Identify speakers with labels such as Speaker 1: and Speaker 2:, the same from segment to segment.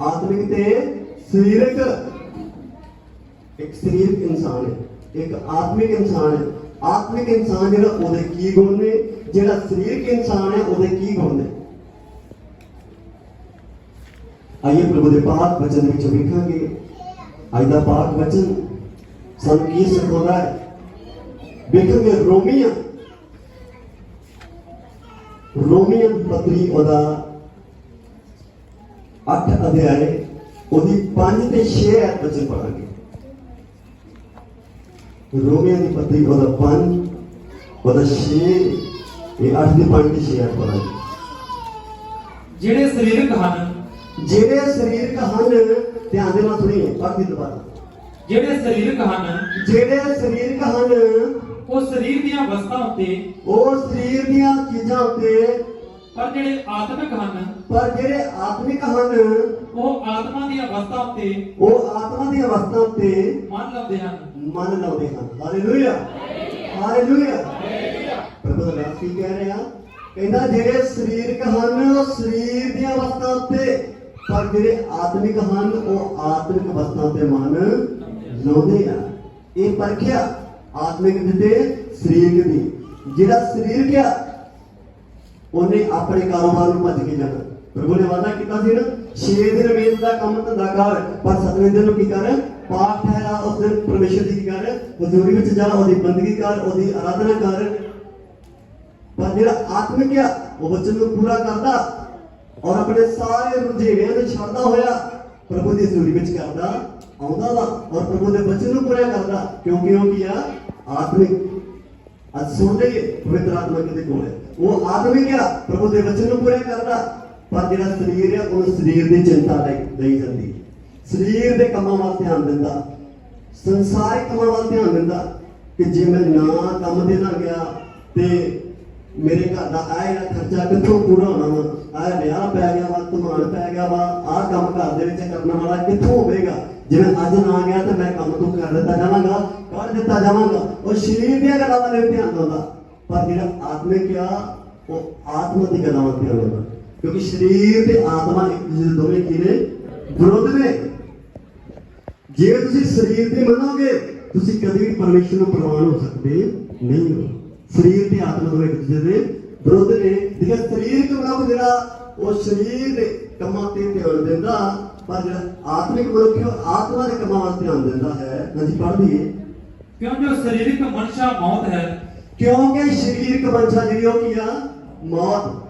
Speaker 1: ਆਤਮਿਕ ਤੇ ਸਰੀਰਕ। ਇੱਕ ਸਰੀਰਕ ਇਨਸਾਨ ਹੈ, ਇੱਕ ਆਤਮਿਕ ਇਨਸਾਨ ਹੈ। ਆਤਮਿਕ ਇਨਸਾਨ ਜਿਹੜਾ ਉਹਦੇ ਕੀ ਗੁਣ ਨੇ, ਜਿਹੜਾ ਸਰੀਰਕ ਇਨਸਾਨ ਹੈ, ਉਹਦੇ ਕੀ ਗੁਣ ਨੇ। ਆਈਏ ਪ੍ਰਭੂ ਦੇ ਪਾਕ ਵਚਨ ਵਿੱਚ ਵੇਖਾਂਗੇ। ਅੱਜ ਦਾ ਪਾਕ ਵਚਨ ਸਾਨੂੰ ਕੀ ਸਿਖਾਉਂਦਾ ਹੈ? ਵੇਖਾਂਗੇ ਰੋਮੀਆਂ। ਰੋਮੀਆਂ ਪਤਰੀ ਉਹਦਾ 8 ਅਧਿਆਏ ਉਹਦੀ 5 ਤੇ 6 ਐਤ ਵਚਨ ਪੜਾਂਗੇ ਰੋਮੀਆਂ ਦੀ ਪਤਰੀ ਉਹਦਾ 5 ਉਹਦਾ 6 ਇਹ 8 ਦੀ 5 ਤੇ 6 ਐਤ ਪੜਾਂਗੇ
Speaker 2: ਜਿਹੜੇ ਸਰੀਰਕ ਹਨ
Speaker 1: ਜਿਹੜੇ ਸਰੀਰਕ ਹਨ ਧਿਆਨ ਦੇ ਨਾਲ ਸੁਣੀਏ ਪੜ੍ਹਦੀ ਦੁਬਾਰਾ।
Speaker 2: ਜਿਹੜੇ ਸਰੀਰਕ ਹਨ
Speaker 1: ਜਿਹੜੇ ਸਰੀਰਕ ਹਨ
Speaker 2: ਉਹ ਸਰੀਰ ਦੀਆਂ ਵਸਤਾਂ ਉੱਤੇ
Speaker 1: ਉਹ ਸਰੀਰ ਦੀਆਂ ਚੀਜ਼ਾਂ ਉੱਤੇ
Speaker 2: ਪਰ ਜਿਹੜੇ ਆਤਮਿਕ ਹਨ
Speaker 1: ਪਰ ਜਿਹੜੇ ਆਤਮਿਕ ਹਨ
Speaker 2: ਉਹ ਆਤਮਾ ਦੀਆਂ ਅਵਸਥਾ ਉੱਤੇ
Speaker 1: ਉਹ ਆਤਮਾ ਦੀ ਅਵਸਥਾ ਉੱਤੇ
Speaker 2: ਮਨ ਲਾਉਂਦੇ ਹਨ।
Speaker 1: ਮਨ ਲਾਉਂਦੇ ਹਨ। ਹਾਲੇਲੂਇਆ ਹਾਲੇਲੂਇਆ ਪ੍ਰਭੂ ਦਾ ਨਾਮ ਕੀ ਕਹਿ ਰਿਹਾ ਕਹਿੰਦਾ ਜਿਹੜੇ ਸਰੀਰਕ ਹਨ ਉਹ ਸਰੀਰ ਦੀਆਂ ਅਵਸਥਾ ਉੱਤੇ ਪਰ ਜਿਹੜੇ ਆਤਮਿਕ ਹਨ ਉਹ ਆਤਮਿਕ ਅਵਸਥਾ ਉੱਤੇ ਮਨ ਲਾਉਂਦੇ ਆ। ਇਹ ਪਰਖਿਆ ਆਤਮਿਕ ਦੀ ਤੇ ਸਰੀਰਕ ਦੀ। ਜਿਹੜਾ ਸਰੀਰਕ ਆ ਉਹਨੇ ਆਪਣੇ ਕਾਰੋਬਾਰ ਨੂੰ ਭੱਜ ਕੇ ਜਾਣਾ। ਪ੍ਰਭੂ ਨੇ ਵਾਅਦਾ ਕੀਤਾ ਸੀ ਨਾ 6 ਦਿਨ ਮਿਹਨਤ ਦਾ ਕੰਮ ਧੰਦਾ ਕਰ, ਪਰ 7ਵੇਂ ਦਿਨ ਨੂੰ ਕੀ ਕਰ? ਪਾਠ ਠਹਿਰਾ, ਉਸ ਦਿਨ ਪਰਮੇਸ਼ਰ ਦੀ ਕੀ ਕਰ? ਹਜ਼ੂਰੀ ਵਿੱਚ ਜਾ, ਉਹਦੀ ਬੰਦਗੀ ਕਰ, ਉਹਦੀ ਆਰਾਧਨਾ ਕਰ। ਪਰ ਜਿਹੜਾ ਆਤਮਿਕ ਆ, ਉਹ ਵਚਨ ਨੂੰ ਪੂਰਾ ਕਰਦਾ ਔਰ ਆਪਣੇ ਸਾਰੇ ਰੁਝੇਵਿਆਂ ਨੂੰ ਛੱਡਦਾ ਹੋਇਆ ਪ੍ਰਭੂ ਦੀ ਹਜ਼ੂਰੀ ਵਿੱਚ ਕਰਦਾ, ਆਉਂਦਾ ਵਾ ਔਰ ਪ੍ਰਭੂ ਦੇ ਵਚਨ ਨੂੰ ਪੂਰਾ ਕਰਦਾ। ਕਿਉਂਕਿ ਉਹ ਕੀ ਆ? ਆਤਮਿਕ। ਅੱਜ ਸੁਣਦੇ ਹੀ ਪਵਿੱਤਰ ਆਤਮਾ ਕਿਤੇ ਕੋਲ ਹੈ? ਉਹ ਆਦਮੀ ਆ ਪ੍ਰਭੂ ਦੇ ਵਚਨ ਨੂੰ ਪੂਰਾ ਕਰਦਾ, ਪਰ ਜਿਹੜਾ ਸਰੀਰ ਆ ਉਹ ਸਰੀਰ ਦੀ ਚਿੰਤਾ ਲਈ ਜਾਂਦੀ। ਸਰੀਰ ਦੇ ਕੰਮਾਂ ਵੱਲ ਧਿਆਨ ਦਿੰਦਾ, ਸੰਸਾਰਿਕ ਕੰਮਾਂ ਵੱਲ ਧਿਆਨ ਦਿੰਦਾ, ਕਿ ਜੇ ਮੈਂ ਨਾ ਕੰਮ ਤੇ ਨਾ ਗਿਆ, ਤੇ ਮੇਰੇ ਘਰ ਦਾ ਆਹ ਜਿਹੜਾ ਖਰਚਾ ਕਿੱਥੋਂ ਪੂਰਾ ਹੋਣਾ ਵਾ? ਆਹ ਵਿਆਹ ਪੈ ਗਿਆ ਵਾ ਧਮਾਨ ਪੈ ਗਿਆ ਵਾ, ਆਹ ਕੰਮ ਘਰ ਦੇ ਵਿੱਚ ਕਰਨ ਵਾਲਾ ਕਿੱਥੋਂ ਹੋਵੇਗਾ? ਜਿਵੇਂ ਅੱਜ ਨਾ ਗਿਆ ਤਾਂ ਮੈਂ ਕੰਮ ਤੋਂ ਕਰ ਦਿੱਤਾ ਜਾਵਾਂਗਾ, ਕਰ ਦਿੱਤਾ ਜਾਵਾਂਗਾ। ਉਹ ਸਰੀਰ ਦੀਆਂ ਗੱਲਾਂ ਵੱਲ ਧਿਆਨ ਦਿੰਦਾ, ਪਰ ਜਿਹੜਾ ਆਤਮਿਕ ਆ ਉਹ ਆਤਮਾ ਦੀ ਧਿਆਨ ਦਿੰਦਾ ਕਿਉਂਕਿ ਸਰੀਰ ਤੇ ਆਤਮਾ ਇੱਕ ਦੂਜੇ ਦੇ ਦੋਵੇਂ ਕੀ ਨੇ ਵਿਰੋਧ ਨੇ। ਜੇ ਤੁਸੀਂ ਸਰੀਰ ਤੇ ਮੰਨੋਗੇ ਤੁਸੀਂ ਕਦੇ ਵੀ ਪਰਮੇਸ਼ਰ ਨੂੰ ਪ੍ਰਵਾਨ ਹੋ ਸਕਦੇ ਨਹੀਂ ਹੋ। ਸਰੀਰ ਤੇ ਆਤਮਾ ਦੋਵੇਂ ਇੱਕ ਦੂਜੇ ਦੇ ਵਿਰੋਧ ਨੇ। ਜਿਹੜਾ ਸਰੀਰਕ ਮਨੁੱਖ ਜਿਹੜਾ ਉਹ ਸਰੀਰ ਦੇ ਕੰਮਾਂ ਤੇ ਧਿਆਨ ਦਿੰਦਾ ਪਰ ਜਿਹੜਾ ਆਤਮਿਕ ਮਨੁੱਖ ਉਹ ਆਤਮਾ ਦੇ ਕੰਮਾਂ ਵੱਲ ਧਿਆਨ ਦਿੰਦਾ ਹੈ। ਹਾਂਜੀ ਪੜ੍ਹ ਲਈਏ।
Speaker 2: ਕਿਉਂ ਜੋ ਸਰੀਰਕ ਮਨਸ਼ਾ ਮੌਤ ਹੈ?
Speaker 1: ਕਿਉਂਕਿ ਸਰੀਰਕ ਮਨਸ਼ਾ ਜਿਹੜੀ ਉਹ ਕੀ ਆ? ਮੌਤ।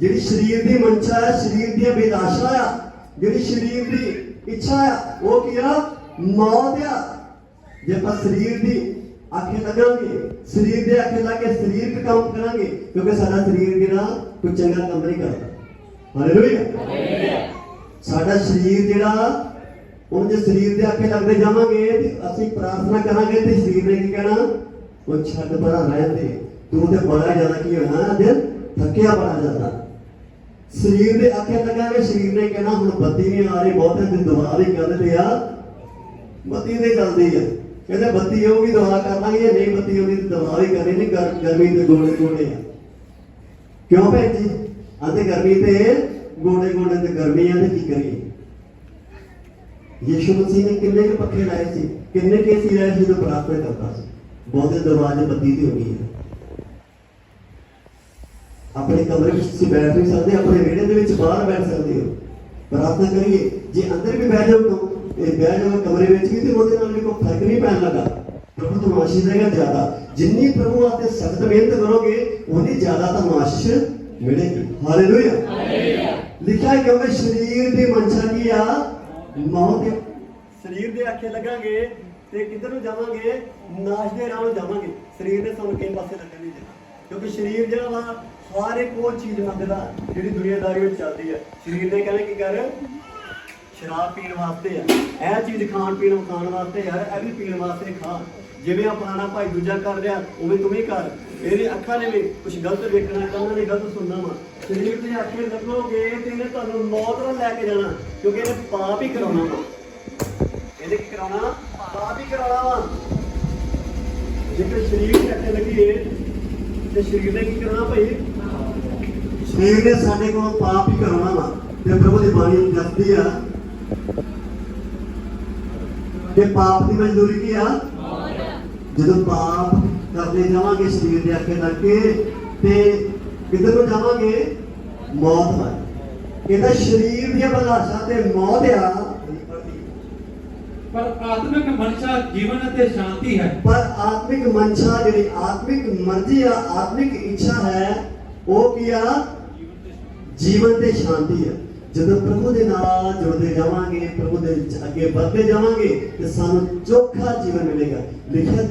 Speaker 1: ਜਿਹੜੀ ਸਰੀਰ ਦੀ ਮਨਸ਼ਾ ਹੈ ਸਰੀਰ ਦੀ ਅਭਿਲਾਸ਼ਾ ਆ ਜਿਹੜੀ ਸਰੀਰ ਦੀ ਇੱਛਾ ਆ ਉਹ ਕੀ ਆ? ਮੌਤ ਆ। ਜੇ ਆਪਾਂ ਸਰੀਰ ਦੀ ਆਖੇ ਲੱਗਾਂਗੇ ਸਰੀਰ ਦੇ ਆਖੇ ਲਾ ਕੇ ਸਰੀਰਕ ਕੰਮ ਕਰਾਂਗੇ ਕਿਉਂਕਿ ਸਾਡਾ ਸਰੀਰ ਜਿਹੜਾ ਕੋਈ ਚੰਗਾ ਕੰਮ ਨਹੀਂ ਕਰਦਾ। ਹਾਲੇਲੂਇਆ ਸਾਡਾ ਸਰੀਰ ਜਿਹੜਾ ਉਹ ਜੇ ਸਰੀਰ ਦੇ ਆਖੇ ਲੱਗਦੇ ਜਾਵਾਂਗੇ ਤੇ ਅਸੀਂ ਪ੍ਰਾਰਥਨਾ ਕਰਾਂਗੇ ਤੇ ਸਰੀਰ ਨੇ ਕੀ ਕਹਿਣਾ? ਉਹ ਛੱਡ ਬੜਾ ਰਹਿੰਦੇ ਤੂੰ ਤੇ ਬੜਾ ਜ਼ਿਆਦਾ ਕੀ ਹੋਣਾ ਦਿਲ ਥੱਕਿਆ ਬੜਾ ਜ਼ਿਆਦਾ। ਸਰੀਰ ਦੇ ਆਖੇ ਲੱਗਾਂਗੇ ਸਰੀਰ ਨੇ ਕਹਿਣਾ, ਹੁਣ ਬੱਤੀ ਨਹੀਂ ਆ ਰਹੀ, ਬਹੁਤੇ ਦਿਨ ਦਵਾ ਵੀ ਕਰਦੇ ਆ। ਬੱਤੀ ਤੇ ਚੱਲਦੀ ਆ। ਕਹਿੰਦੇ ਬੱਤੀ ਆਊਗੀ ਦਵਾ ਕਰ ਲਾਂਗੇ, ਜੇ ਨਹੀਂ ਬੱਤੀ ਆਉਂਦੀ ਤੇ ਦਵਾ ਵੀ ਕਰਨੀ ਨਹੀਂ ਗਰਮੀ ਤੇ ਗੋਲੇ ਗੋਲੇ ਆ। ਕਿਉਂ ਭੈਣ ਜੀ? ਆਂਦੇ ਗਰਮੀ ਤੇ ਗੋਲੇ ਗੋਲੇ ਤੇ ਗਰਮੀ ਆ ਤੇ ਕੀ ਕਰੀਏ? ਯੀਸ਼ੂ ਮਸੀਹ ਨੇ ਕਿੰਨੇ ਕੁ ਪੱਖੇ ਲਾਏ ਸੀ, ਕਿੰਨੇ ਕੇ ਸੀ ਲਾਏ ਸੀ ਜਦੋਂ ਪ੍ਰਾਰਥਨਾ ਕਰਦਾ ਸੀ। ਬਹੁਤੇ ਦਰਵਾਜ਼ੇ ਬੱਤੀ ਤੇ ਹੋ ਗਈ ਹੈ ਆਪਣੇ ਕਮਰੇ ਵਿੱਚ ਤੁਸੀਂ ਬੈਠ ਨਹੀਂ ਸਕਦੇ ਆਪਣੇ ਵਿਹੜੇ ਦੇ ਵਿੱਚ ਬਾਹਰ ਬੈਠ ਸਕਦੇ ਹੋ। ਪ੍ਰਾਰਥਨਾ ਕਰੀਏ ਜੇ ਅੰਦਰ ਵੀ ਬੈਠ ਜਾਓ ਤਾਂ ਇਹ ਬੈਠ ਜਾਓ ਕਮਰੇ ਵਿੱਚ ਵੀ ਤੇ ਉਹਦੇ ਨਾਲ ਵੀ ਕੋਈ ਫ਼ਰਕ ਨਹੀਂ ਪੈਣ ਲੱਗਾ। ਪ੍ਰਭੂ ਤੁਹਾਨੂੰ ਆਸ਼ੀਸ਼ ਦੇਗਾ ਜ਼ਿਆਦਾ। ਜਿੰਨੀ ਪ੍ਰਭੂ ਆਤੇ ਸਖਤ ਮਿਹਨਤ ਕਰੋਗੇ ਉਨੀ ਜ਼ਿਆਦਾ ਤੁਹਾਨੂੰ ਆਸ਼ੀਸ਼ ਮਿਲੇਗੀ। ਹਾਲੇਲੂਇਆ ਲਿਖਿਆ ਹੈ ਕਿਉਂਕਿ ਸਰੀਰ ਦੀ ਮਨਸ਼ਾ ਕੀ ਆ? ਮੌਤ। ਸਰੀਰ ਦੇ ਆਖੇ ਲੱਗਾਂਗੇ ਤੇ ਕਿੱਧਰ ਨੂੰ ਜਾਵਾਂਗੇ? ਨਾਸ਼ ਦੇ ਰਾਹ ਨੂੰ ਜਾਵਾਂਗੇ। ਸਰੀਰ ਨੇ ਸਾਨੂੰ ਕਿਸੇ ਪਾਸੇ ਲੱਗਣ ਨਹੀਂ ਦੇਣਾ ਕਿਉਂਕਿ ਸਰੀਰ ਜਿਹੜਾ ਵਾ, ਹਰ ਇੱਕ ਉਹ ਚੀਜ਼ ਮੰਗਦਾ ਜਿਹੜੀ ਦੁਨੀਆਦਾਰੀ ਵਿੱਚ ਚੱਲਦੀ ਹੈ। ਸਰੀਰ ਨੇ ਕਹਿੰਦਾ ਕੀ ਕਰ? ਸ਼ਰਾਬ ਪੀਣ ਵਾਸਤੇ ਆ। ਇਹ ਚੀਜ਼ ਖਾਣ ਪੀਣ, ਖਾਣ ਵਾਸਤੇ ਯਾਰ ਇਹ ਵੀ ਪੀਣ ਵਾਸਤੇ ਖਾ। ਜਿਵੇਂ ਆ ਫਲਾਣਾ ਭਾਈ ਦੂਜਾ ਕਰ ਰਿਹਾ, ਉਵੇਂ ਤੂੰ ਵੀ ਕਰ। ਇਹਦੀ ਅੱਖਾਂ ਨੇ ਵੀ ਕੁਝ ਗਲਤ ਵੇਖਣਾ ਕੰਨਾਂ ਨੇ ਗਲਤ ਸੁਣਨਾ ਵਾ। ਸਰੀਰ ਤੇ ਆਖੇ ਲੱਗੋਗੇ ਤੇ ਇਹਨੇ ਤੁਹਾਨੂੰ ਮੌਤ ਨਾਲ ਲੈ ਕੇ ਜਾਣਾ, ਕਿਉਂਕਿ ਇਹਨੇ ਪਾਪ ਹੀ ਕਰਾਉਣਾ ਵਾ। ਇਹਨੇ ਕੀ ਕਰਾਉਣਾ? ਪਾਪ ਹੀ ਕਰਾਉਣਾ ਵਾ। ਜੇਕਰ ਸਰੀਰ ਦੇ ਆਖੇ ਲੱਗੀਏ ਤੇ ਸਰੀਰ ਨੇ ਕੀ ਕਰਨਾ ਭਾਈ? ਸਰੀਰ ਨੇ ਸਾਡੇ ਕੋਲੋਂ ਪਾਪ ਹੀ ਕਰਾਉਣਾ ਵਾ, ਤੇ ਪ੍ਰਭੂ ਦੀ ਬਾਣੀ ਦੱਸਦੀ ਆ। ਕਿ ਪਾਪ ਦੀ ਮਜ਼ਦੂਰੀ ਕੀ ਆ? ਜਦੋਂ ਪਾਪ ਕਰਦੇ ਜਾਵਾਂਗੇ ਸਰੀਰ ਦੇ ਅੱਗੇ ਲੱਗ ਕੇ ਤੇ ਕਿੱਧਰ ਨੂੰ ਜਾਵਾਂਗੇ? ਮੌਤ ਵੱਲ। ਇਹਦਾ ਸਰੀਰ ਦੀਆਂ ਬਲਾਸ਼ਾ ਤੇ ਮੌਤ ਆ
Speaker 2: ਪਰ ਆਤਮਿਕ ਮਨਸ਼ਾ ਜੀਵਨ ਅਤੇ ਸ਼ਾਂਤੀ ਹੈ
Speaker 1: ਪਰ ਆਤਮਿਕ ਮਨਸ਼ਾ ਜਿਹੜੀ ਆਤਮਿਕ ਮਰਜ਼ੀ ਆ ਆਤਮਿਕ ਇੱਛਾ ਹੈ ਉਹ ਕੀ ਆ ਜੀਵਨ ਤੇ ਸ਼ਾਂਤੀ ਹੈ ਜਦੋਂ ਪ੍ਰਭੂ ਦੇ ਨਾਲ ਜੁੜਦੇ ਜਾਵਾਂਗੇ ਪ੍ਰਭੂ ਦੇ ਵਿੱਚ ਅੱਗੇ ਵਧਦੇ ਜਾਵਾਂਗੇ ਤੇ ਸਾਨੂੰ ਚੋਖਾ ਜੀਵਨ ਮਿਲੇਗਾ ਲਿਖਿਆ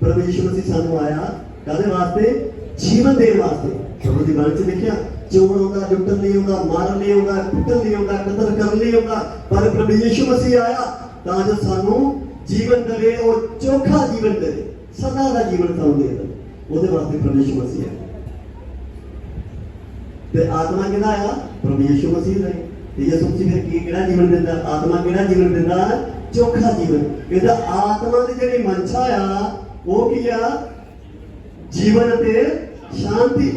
Speaker 1: ਪ੍ਰਭੂ ਯਿਸੂ ਮਸੀਹ ਸਾਨੂੰ ਆਇਆ ਕਾਹਦੇ ਵਾਸਤੇ ਜੀਵਨ ਦੇਣ ਵਾਸਤੇ ਪ੍ਰਭੂ ਦੀ ਬਾਣੀ 'ਚ ਲਿਖਿਆ ਚੋਰ ਆਉਂਦਾ ਲੁੱਟਣ ਲਈ ਆਉਂਦਾ ਮਾਰਨ ਲਈ ਆਉਂਦਾ ਕੁੱਟਣ ਲਈ ਆਉਂਦਾ ਕਤਲ ਕਰਨ ਲਈ ਆਉਂਦਾ ਪਰ ਪ੍ਰਭੂ ਯਿਸੂ ਮਸੀਹ ਆਇਆ ਤਾਂ ਜੋ ਸਾਨੂੰ ਜੀਵਨ ਦੇਵੇ ਉਹ ਚੋਖਾ ਜੀਵਨ ਦੇਵੇ, ਸਦਾ ਦਾ ਜੀਵਨ ਸਾਨੂੰ ਦੇ ਦੇਵੇ। ਉਹਦੇ ਵਾਸਤੇ ਪ੍ਰਭੂ ਯਿਸੂ ਮਸੀਹ ਆਇਆ ਤੇ ਆਤਮਾ ਕਿਹਦਾ ਆ ਪ੍ਰਭੂ ਮਸੀਹ ਦਾ ਤੇ ਯਿਸੂ ਮਸੀਹ ਫਿਰ ਕੀ ਕਿਹੜਾ ਜੀਵਨ ਦਿੰਦਾ? ਆਤਮਾ ਕਿਹੜਾ ਜੀਵਨ ਦਿੰਦਾ? ਚੋਖਾ ਜੀਵਨ। ਇਹਦਾ ਆਤਮਾ ਦੀ ਜਿਹੜੀ ਮਨਸ਼ਾ ਆ, ਉਹ ਕੀ ਆ? ਜੀਵਨ ਤੇ ਸ਼ਾਂਤੀ।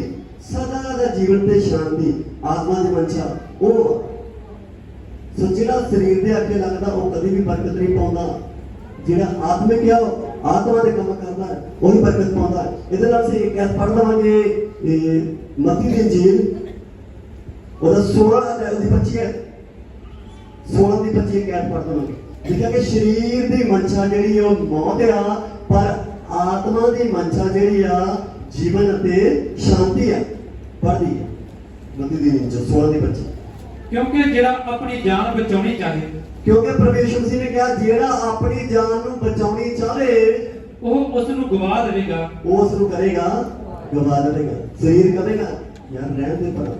Speaker 1: ਸਦਾ ਦਾ ਜੀਵਨ ਤੇ ਸ਼ਾਂਤੀ। ਆਤਮਾ ਦੀ ਮਨਸ਼ਾ, ਉਹ ਸੋ ਜਿਹੜਾ ਸਰੀਰ ਦੇ ਅੱਗੇ ਲੱਗਦਾ ਉਹ ਕਦੀ ਵੀ ਬਰਕਤ ਨਹੀਂ ਪਾਉਂਦਾ। ਜਿਹੜਾ ਆਤਮਿਕ ਆ ਆਤਮਾ ਦੇ ਕੰਮ ਕਰਦਾ ਹੈ, ਉਹੀ ਬਰਕਤ ਪਾਉਂਦਾ ਇਹਦੇ ਨਾਲ ਅਸੀਂ ਇੱਕ ਐਸ ਪੜ੍ਹ ਲਵਾਂਗੇ ਮਤੀ ਦੀ ਇੰਜੀਲ ਉਹਦਾ 16 ਅਧਿਆਇ ਉਹਦੀ 25 ਹੈ। 16 ਦੀ 25 ਇੱਕ ਐਸ ਪੜ੍ਹ ਲਵਾਂਗੇ। ਜਿੱਦਾਂ ਕਿ ਸਰੀਰ ਦੀ ਮਨਸ਼ਾ ਜਿਹੜੀ ਉਹ ਮੌਤ ਆ ਪਰ ਆਤਮਾ ਦੀ ਮਨਸ਼ਾ ਜਿਹੜੀ ਆ ਜੀਵਨ ਅਤੇ ਸ਼ਾਂਤੀ ਆ। ਪੜ੍ਹਦੀ ਹੈ। ਮਤੀ ਦੀ ਇੰਜੀਲ 16 ਦੀ 25
Speaker 2: ਕਿਉਂਕਿ ਜਿਹੜਾ ਆਪਣੀ ਜਾਨ ਬਚਾਉਣੀ ਚਾਹੇ
Speaker 1: ਕਿਉਂਕਿ ਪਰਮੇਸ਼ਵਰ ਜੀ ਨੇ ਕਿਹਾ ਜਿਹੜਾ ਆਪਣੀ ਜਾਨ ਨੂੰ ਬਚਾਉਣੀ ਚਾਹੇ
Speaker 2: ਉਹ ਉਸ ਨੂੰ ਗਵਾ ਦੇਵੇਗਾ।
Speaker 1: ਉਹ ਉਸ ਨੂੰ ਕਰੇਗਾ ਗਵਾ ਦੇਵੇਗਾ। ਸਰੀਰ ਕਰੇਗਾ ਯਾਰ ਰਹਿਣ ਦੇ ਪਰ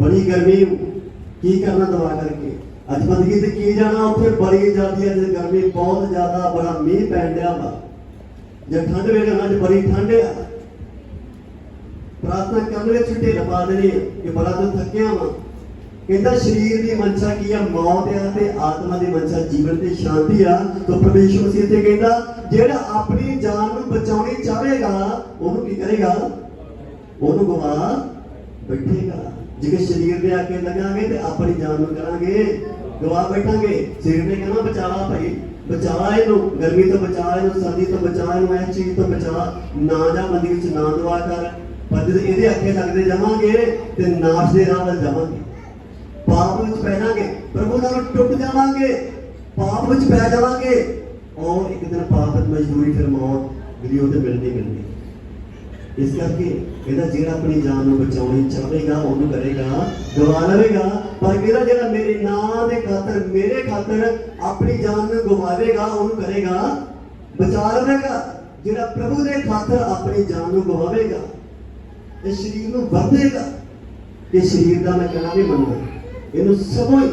Speaker 1: ਬੜੀ ਗਰਮੀ ਕੀ ਕਰਨਾ ਦਵਾ ਕਰਕੇ? ਅੱਜ ਬੰਦਗੀ ਤੇ ਕੀ ਜਾਣਾ ਉੱਥੇ ਬੜੀ ਜਾਂਦੀ ਹੈ ਜੇ ਗਰਮੀ ਬਹੁਤ ਜ਼ਿਆਦਾ ਬੜਾ ਮੀਂਹ ਪੈਣ ਡਿਆ ਵਾ। ਜੇ ਠੰਡ ਵੇਲੇ ਅੱਜ ਬੜੀ ਠੰਡ ਆ। ਪ੍ਰਾਰਥਨਾ ਕਰਨ ਵਿੱਚ ਢਿੱਲ ਪਾ ਦੇਣੀ ਕਿ ਬੜਾ ਤੂੰ ਥੱਕਿਆ ਵਾ। ਕਹਿੰਦਾ ਸਰੀਰ ਦੀ ਮਨਸ਼ਾ ਕੀ ਆ? ਮੌਤ ਆ ਤੇ ਆਤਮਾ ਦੀ ਮਨਸ਼ਾ ਜੀਵਨ ਤੇ ਸ਼ਾਂਤੀ ਆ। ਤਾਂ ਪਰਮੇਸ਼ਵਰ ਸੀ ਤੇ ਕਹਿੰਦਾ, ਜਿਹੜਾ ਆਪਣੀ ਜਾਨ ਨੂੰ ਬਚਾਉਣੀ ਚਾਹੇਗਾ, ਉਹਨੂੰ ਕੀ ਕਰੇਗਾ? ਉਹਨੂੰ ਗਵਾ ਬੈਠੇਗਾ। ਜਿਹੜੇ ਸਰੀਰ ਦੇ ਆ ਕੇ ਲਗਾਂਗੇ ਤੇ ਆਪਣੀ ਜਾਨ ਨੂੰ ਕਰਾਂਗੇ, ਗਵਾ ਬੈਠਾਂਗੇ। ਸਰੀਰ ਨੇ ਕਹਿੰਦਾ ਬਚਾ ਭਾਈ ਬਚਾ ਇਹਨੂੰ। ਗਰਮੀ ਤੋਂ ਬਚਾ ਇਹਨੂੰ, ਸਰਦੀ ਤੋਂ ਬਚਾ ਇਹਨੂੰ, ਇਸ ਚੀਜ਼ ਤੋਂ ਬਚਾ। ਨਾ ਜਾ ਮੰਦੀ ਵਿੱਚ ਨਾ ਦੁਆ ਕਰ। ਪਰ ਜਦੋਂ ਇਹਦੇ ਅੱਗੇ ਲੱਗਦੇ ਜਾਵਾਂਗੇ ਤੇ ਨਾਸ਼ ਦੇ ਰਾਹ ਵੱਲ ਜਾਵਾਂਗੇ। ਪਾਪ ਵਿੱਚ ਪੈ ਜਾਵਾਂਗੇ, ਪ੍ਰਭੂ ਨਾਲ ਟੁੱਟ ਜਾਵਾਂਗੇ, ਪਾਪ ਵਿੱਚ ਪੈ ਜਾਵਾਂਗੇ। ਔਰ ਇੱਕ ਦਿਨ ਪਾਪ ਦੀ ਮਜ਼ਦੂਰੀ ਫਿਰ ਮੌਤ ਜਿਹੜੀ ਤੇ ਮਿਲਣੀ ਮਿਲਣੀ। ਇਸ ਕਰਕੇ ਇਹਦਾ ਜਿਹੜਾ ਆਪਣੀ ਜਾਨ ਨੂੰ ਬਚਾਉਣੀ ਚਾਹੇਗਾ, ਉਹਨੂੰ ਕਰੇਗਾ ਗਵਾ ਲਵੇਗਾ। ਪਰ ਕਿਹੜਾ ਜਿਹੜਾ ਮੇਰੇ ਨਾਂ ਦੇ ਖਾਤਰ, ਮੇਰੇ ਖਾਤਰ ਆਪਣੀ ਜਾਨ ਨੂੰ ਗਵਾਵੇਗਾ, ਉਹਨੂੰ ਕਰੇਗਾ ਬਚਾ ਲਵੇਗਾ। ਜਿਹੜਾ ਪ੍ਰਭੂ ਦੇ ਖਾਤਰ ਆਪਣੀ ਜਾਨ ਨੂੰ ਗਵਾਵੇਗਾ, ਇਹ ਸਰੀਰ ਨੂੰ ਵਰਤੇਗਾ। ਇਹ ਸਰੀਰ ਦਾ ਮੈਂ ਕਹਿਣਾ ਵੀ ਮੰਨਦਾ। ਇਹਨੂੰ ਸਮਝ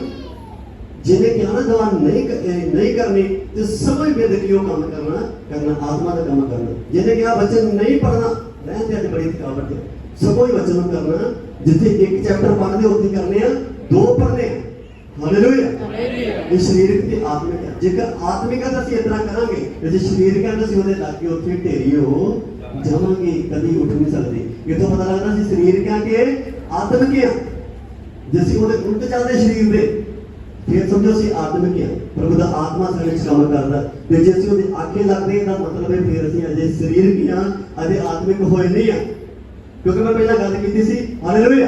Speaker 1: ਜਿਹਨੇ ਕਿਹਾ ਨਾ ਦਵਾ ਨਹੀਂ ਕ- ਇਹ ਨਹੀਂ ਕਰਨੀ ਤੇ ਸਮਝ ਵੇਦ ਕਿ ਉਹ ਕੰਮ ਕਰਨਾ ਕਰਨਾ ਆਤਮਾ ਦਾ ਕੰਮ ਕਰਨਾ। ਜਿਹਨੇ ਕਿਹਾ ਬੱਚੇ ਨੂੰ ਨਹੀਂ ਪੜਨਾ ਰਹਿੰਦੇ ਅੱਜ ਬੜੀ ਥਕਾਵਟ ਹੈ। ਸਭੋ ਹੀ ਬੱਚੇ ਨੂੰ ਕਰਨਾ ਜਿੱਥੇ ਇੱਕ ਚੈਪਟਰ ਪੜ੍ਹਦੇ ਉੱਥੇ ਕਰਨੇ ਆ ਦੋ ਪੜ੍ਹਨੇ ਆ। ਹਾਲੇਲੂਇਆ ਇਹ ਸਰੀਰਕ ਤੇ ਆਤਮਿਕ ਹੈ ਜੇਕਰ ਆਤਮਿਕ ਹੈ ਤਾਂ ਅਸੀਂ ਇਤਨਾ ਕਰਾਂਗੇ। ਜੇ ਸਰੀਰਕ ਹੈ ਤਾਂ ਅਸੀਂ ਉਹਦੇ ਲਾਗੇ ਉੱਥੇ ਢੇਰੀ ਹੋ ਜਾਵਾਂਗੇ ਕਦੀ ਉੱਠ ਨਹੀਂ ਸਕਦੇ। ਇਹ ਤੋਂ ਪਤਾ ਲੱਗਦਾ ਅਸੀਂ ਸਰੀਰਕ ਹਾਂ ਕਿ ਆਤਮਿਕ ਹਾਂ ਜੇ ਅਸੀਂ ਉਹਦੇ ਉਲਟ ਚੱਲਦੇ ਸਰੀਰ ਦੇ ਫਿਰ ਸਮਝੋ ਅਸੀਂ ਆਤਮਿਕ ਹਾਂ ਪ੍ਰਭੂ ਦਾ ਆਤਮਾ ਸਾਡੇ ਵਿੱਚ ਕੰਮ ਕਰਦਾ। ਤੇ ਜੇ ਅਸੀਂ ਉਹਦੇ ਆਖੇ ਲੱਗਦੇ ਇਹਦਾ ਮਤਲਬ ਹੈ ਫਿਰ ਅਸੀਂ ਅਜੇ ਸਰੀਰਕ ਹਾਂ ਅਜੇ ਆਤਮਿਕ ਹੋਏ ਨਹੀਂ ਹਾਂ ਕਿਉਂਕਿ ਮੈਂ ਪਹਿਲਾਂ ਗੱਲ ਕੀਤੀ ਸੀ ਹਾਲੇਲੂਇਆ।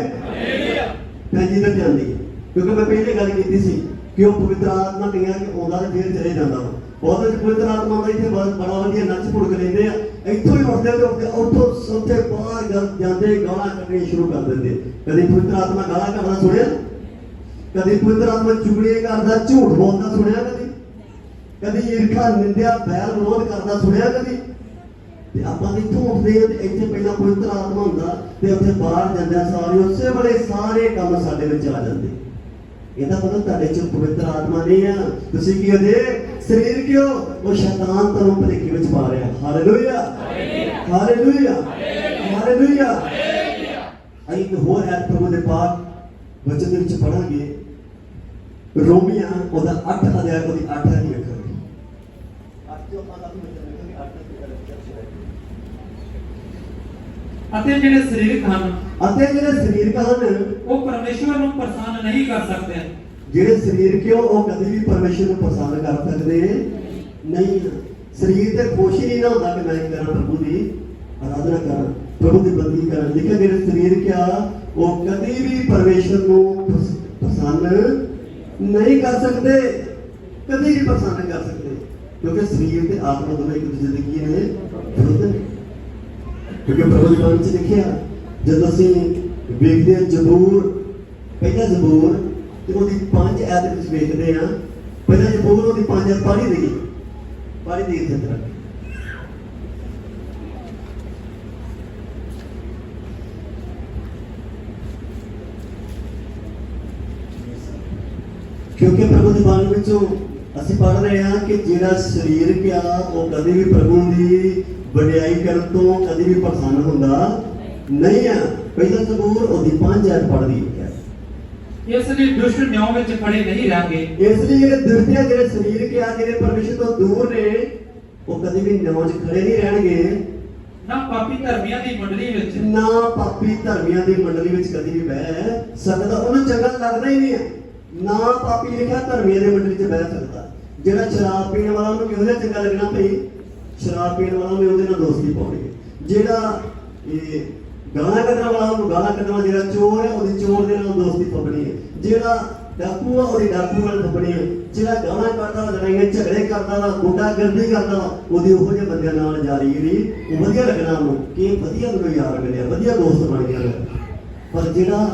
Speaker 1: ਜੀ ਤੇ ਜਾਂਦੀ ਹੈ ਕਿਉਂਕਿ ਮੈਂ ਪਹਿਲੇ ਗੱਲ ਕੀਤੀ ਸੀ ਕਿ ਉਹ ਪਵਿੱਤਰ ਆਤਮਾ ਕਈਆਂ ਕਿ ਆਉਂਦਾ ਤੇ ਫਿਰ ਚਲੇ ਜਾਂਦਾ ਵਾ। ਬਹੁਤ ਸਾਰੇ ਪਵਿੱਤਰ ਆਤਮਾ ਦਾ ਇੱਥੇ ਬੜਾ ਵਧੀਆ ਨੱਚ ਭੁੜਕ ਲੈਂਦੇ ਆ। ਇੱਥੋਂ ਹੀ ਉੱਠਦੇ ਤੇ ਉੱਠਦੇ ਉੱਥੋਂ ਸੌਥੇ ਬਾਹਰ ਜਾਂਦੇ, ਗਾਲਾਂ ਕੱਢਣੀਆਂ ਸ਼ੁਰੂ ਕਰ ਦਿੰਦੇ। ਕਦੀ ਪਵਿੱਤਰ ਆਤਮਾ ਗਾਲਾਂ ਕੱਢਦਾ ਸੁਣਿਆ? ਕਦੀ ਪਵਿੱਤਰ ਆਤਮਾ ਚੁਗਲੀਆਂ ਕਰਦਾ, ਝੂਠ ਬੋਲਦਾ ਸੁਣਿਆ ਕਦੀ? ਕਦੀ ਈਰਖਾ, ਨਿੰਦਿਆ ਬੈਰ ਵਿਰੋਧ ਕਰਦਾ ਸੁਣਿਆ ਕਦੀ? ਤੇ ਆਪਾਂ ਇੱਥੋਂ ਉੱਠਦੇ ਹਾਂ ਤੇ ਇੱਥੇ ਪਹਿਲਾਂ ਪਵਿੱਤਰ ਆਤਮਾ ਹੁੰਦਾ ਤੇ ਉੱਥੇ ਬਾਹਰ ਜਾਂਦਿਆਂ ਸਾਰੇ ਉਸੇ ਵੇਲੇ ਸਾਰੇ ਕੰਮ ਸਾਡੇ ਵਿੱਚ ਆ ਜਾਂਦੇ। ਇਹਦਾ ਮਤਲਬ ਤੁਹਾਡੇ ਚ ਪਵਿੱਤਰ ਆਤਮਾ ਨਹੀਂ ਆ। ਤੁਸੀਂ ਕੀ ਉਹਦੇ ਸਰੀਰ ਕਿਉਂ? ਉਹ ਸ਼ੈਤਾਨ ਤੁਹਾਨੂੰ ਭਲੇਖੇ ਵਿੱਚ ਪਾ ਰਿਹਾ। ਹਾਲੇਲੂਇਆ ਹਾਲੇਲੂਇਆ ਹਾਲੇਲੂਇਆ ਅਸੀਂ ਇੱਕ ਹੋਰ ਐਤ ਪ੍ਰਭੂ ਦੇ ਪਾਕ ਵਚਨ ਦੇ ਵਿੱਚ ਪੜਾਂਗੇ ਰੋਮੀਆਂ ਉਹਦਾ 8 ਅਧਿਆਇ, ਉਹਦੀ 8 ਅਧਿਆਇ ਵੇਖਾਂਗੇ। 8 ਤੋਂ ਆਪਾਂ ਕਾਫੀ ਵਚਨ ਵੇਖਾਂਗੇ 8 ਤੋਂ
Speaker 2: ਅਤੇ ਜਿਹੜੇ ਸਰੀਰਕ ਹਨ
Speaker 1: ਅਤੇ ਜਿਹੜੇ ਸਰੀਰਕ ਹਨ
Speaker 2: ਉਹ ਪਰਮੇਸ਼ਵਰ ਨੂੰ ਪ੍ਰਸੰਨ ਨਹੀਂ ਕਰ ਸਕਦੇ।
Speaker 1: ਜਿਹੜੇ ਸਰੀਰ ਕਿਉਂ ਉਹ ਕਦੇ ਵੀ ਪਰਮੇਸ਼ਰ ਨੂੰ ਪਸੰਦ ਕਰ ਸਕਦੇ ਨਹੀਂ। ਸਰੀਰ ਤੇ ਖੁਸ਼ ਹੀ ਨਹੀਂ ਨਾ ਹੁੰਦਾ ਕਿ ਮੈਂ ਕਰਾਂ ਪ੍ਰਭੂ ਦੀ ਆਰਾਧਨਾ ਕਰਾਂ ਪ੍ਰਭੂ ਦੀ ਬੰਦਗੀ ਕਰਾਂ। ਲੇਕਿਨ ਜਿਹੜੇ ਸਰੀਰ ਕਿਆ ਉਹ ਕਦੇ ਵੀ ਪਰਮੇਸ਼ਰ ਨੂੰ ਪਸੰਦ ਨਹੀਂ ਕਰ ਸਕਦੇ। ਕਦੇ ਵੀ ਪਸੰਦ ਨਹੀਂ ਕਰ ਸਕਦੇ। ਕਿਉਂਕਿ ਸਰੀਰ ਤੇ ਆਤਮਾ ਦੋਵੇਂ ਇੱਕ ਦੂਜੇ ਦੇ ਕੀ ਨੇ? ਵਿਰੁੱਧ ਨੇ। ਕਿਉਂਕਿ ਪ੍ਰਭੂ ਦੇ ਬਾਣੀ ਚ ਲਿਖਿਆ, ਜਦੋਂ ਅਸੀਂ ਵੇਖਦੇ ਹਾਂ ਜ਼ਬੂਰ, ਪਹਿਲਾ ਜ਼ਬੂਰ, ਤੇ ਉਹਦੀ ਪੰਜ ਐਤ ਵਿੱਚ ਵੇਖਦੇ ਹਾਂ, ਪਹਿਲਾ ਜ਼ਬੂਰ, ਉਹਦੀ ਪੰਜ ਐਤ ਪੜ੍ਹੀ ਦੀ ਪੜ੍ਹੀ ਦੀ ਇੱਥੇ ਤਰ੍ਹਾਂ ਕਿਉਂਕਿ ਪ੍ਰਭੂ ਦੀ ਬਾਣੀ ਵਿੱਚੋਂ ਅਸੀਂ ਪੜ੍ਹ ਰਹੇ ਹਾਂ ਕਿ ਜਿਹੜਾ ਸਰੀਰ ਕਿਆ ਉਹ ਕਦੇ ਵੀ ਪ੍ਰਭੂ ਦੀ ਵਡਿਆਈ ਕਰਨ ਤੋਂ ਕਦੇ ਵੀ ਪ੍ਰਸੰਨ ਹੁੰਦਾ ਨਹੀਂ ਆ। ਪਹਿਲਾ ਜ਼ਬੂਰ ਉਹਦੀ ਪੰਜ ਐਤ ਪੜ੍ਹਦੀ ਹੈ
Speaker 2: ਇਸ ਲਈ ਦੁਸ਼ਟ ਨਿਉ ਵਿੱਚ ਖੜੇ ਨਹੀਂ ਰਹਿਣਗੇ।
Speaker 1: ਇਸ ਲਈ ਜਿਹੜੇ ਦੁਰਤਿਆ ਜਿਹੜੇ ਸਰੀਰ ਕਿਆ ਜਿਹੜੇ ਪਰਮੇਸ਼ਰ ਤੋਂ ਦੂਰ ਨੇ ਉਹ ਕਦੇ ਵੀ ਨੌਜ ਖੜੇ ਨਹੀਂ ਰਹਿਣਗੇ।
Speaker 2: ਨਾ ਪਾਪੀ ਧਰਮੀਆਂ ਦੀ ਮੰਡਲੀ ਵਿੱਚ।
Speaker 1: ਨਾ ਪਾਪੀ ਧਰਮੀਆਂ ਦੀ ਮੰਡਲੀ ਵਿੱਚ ਕਦੀ ਵੀ ਬਹਿ ਸਕਦਾ। ਉਹਨੂੰ ਚੰਗਾ ਲੱਗਦਾ ਹੀ ਨਹੀਂ ਹੈ ਨਾ ਪਾਪੀ ਲਿਖਿਆ ਧਰਮੀਆਂ ਦੀ ਮੰਡਲੀ 'ਚ ਬਹਿ ਸਕਦਾ। ਜਿਹੜਾ ਸ਼ਰਾਬ ਪੀਣ ਵਾਲਾ ਉਹਨੂੰ ਕਿਹੋ ਜਿਹਾ ਚੰਗਾ ਲੱਗਣਾ ਭਈ? ਸ਼ਰਾਬ ਪੀਣ ਵਾਲਾ ਉਹਨੇ ਉਹਦੇ ਨਾਲ ਦੋਸਤੀ ਪਾਉਣੀ ਹੈ। ਜਿਹੜਾ ਇਹ ਗਾਲਾਂ ਕੱਢਣ ਵਾਲਾ, ਉਹਨੂੰ ਗਾਲਾਂ ਕੱਢਣ ਵਾਲਾ ਜਿਹੜਾ ਚੋਰ ਹੈ, ਉਹਦੀ ਚੋਰ ਦੇ ਨਾਲ ਦੋਸਤੀ ਪਾਉਣੀ ਹੈ। ਜਿਹੜਾ ਡਾਕੂ ਆ, ਉਹਦੀ ਡਾਕੂ ਨਾਲ ਪਾਉਣੀ ਹੈ। ਜਿਹੜਾ ਗਾਲਾਂ ਕੱਢਦਾ ਵਾ, ਲੜਾਈਆਂ, ਝਗੜੇ ਕਰਦਾ ਵਾ, ਗੁੰਡਾਗਰਦੀ ਕਰਦਾ ਵਾ, ਉਹਦੀ ਉਹੋ ਜਿਹੇ ਬੰਦਿਆਂ ਨਾਲ ਜਾਰੀਗਰੀ ਉਹ ਵਧੀਆ ਲੱਗਣਾ ਉਹਨੂੰ ਕਿ ਇਹ ਵਧੀਆ ਮੈਨੂੰ ਯਾਰ ਮਿਲਿਆ ਵਧੀਆ ਦੋਸਤ ਬਣ ਗਿਆ ਪਰ ਜਿਹੜਾ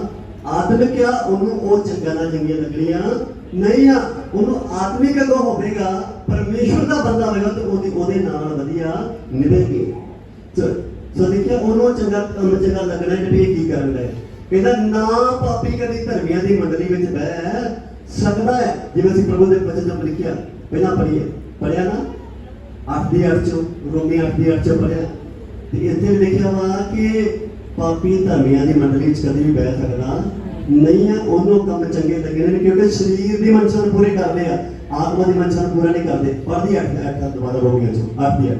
Speaker 1: ਆਤਮਿਕ ਆ, ਉਹਨੂੰ ਉਹ ਚੰਗਾ ਨਾ ਚੰਗੀਆਂ ਲੱਗਣੀਆਂ। ਨਹੀਂ ਆ ਉਹਨੂੰ ਆਤਮਿਕ ਅਗੋ ਹੋਵੇਗਾ ਪਰਮੇਸ਼ਵਰ ਦਾ ਬੰਦਾ ਹੋਵੇਗਾ ਤੇ ਉਹਦੀ ਉਹਦੇ ਨਾਲ ਵਧੀਆ ਨਿਭੇਗੀ ਸੋ ਦੇਖਿਆ, ਉਹਨੂੰ ਚੰਗਾ ਚੰਗਾ ਲੱਗਣਾ ਹੈ ਕੀ ਕਰਨ ਦਾ ਕਹਿੰਦਾ, ਨਾ ਪਾਪੀ ਕਦੀ ਧਰਮੀਆਂ ਦੀ ਮੰਡਲੀ ਵਿੱਚ ਬਹਿ ਸਕਦਾ ਹੈ। ਜਿਵੇਂ ਅਸੀਂ ਪ੍ਰਭੂ ਦੇ ਬਚਨ ਚ ਲਿਖਿਆ, ਪਹਿਲਾਂ ਪੜ੍ਹੀਏ। ਪੜਿਆ ਨਾ? ਅੱਠ ਦੀ ਅੱਠ ਚੋਂ, ਰੋਮੀ ਅੱਠ ਦੀ ਅੱਠ ਚੋਂ ਪੜਿਆ ਤੇ ਇੱਥੇ ਲਿਖਿਆ ਵਾ ਕਿ ਪਾਪੀ ਧਰਮੀਆਂ ਦੀ ਮੰਡਲੀ ਵਿੱਚ ਕਦੀ ਵੀ ਬਹਿ ਸਕਦਾ ਨਹੀਂ ਹੈ ਉਹਨੂੰ ਕੰਮ ਚੰਗੇ ਲੱਗੇ ਨੇ ਕਿਉਂਕਿ ਸਰੀਰ ਦੀ ਮਨਸ਼ਾ ਨੂੰ ਪੂਰੇ ਕਰਦੇ ਆ ਆਤਮਾ ਦੀ ਮਨਸ਼ਾ ਨੂੰ ਪੂਰਾ ਨਹੀਂ ਕਰਦੇ। ਪੜ੍ਹਦੀ 8 8 ਦੁਬਾਰਾ ਰੋਮੀਆਂ ਚੋਂ 8 ਦੀ 8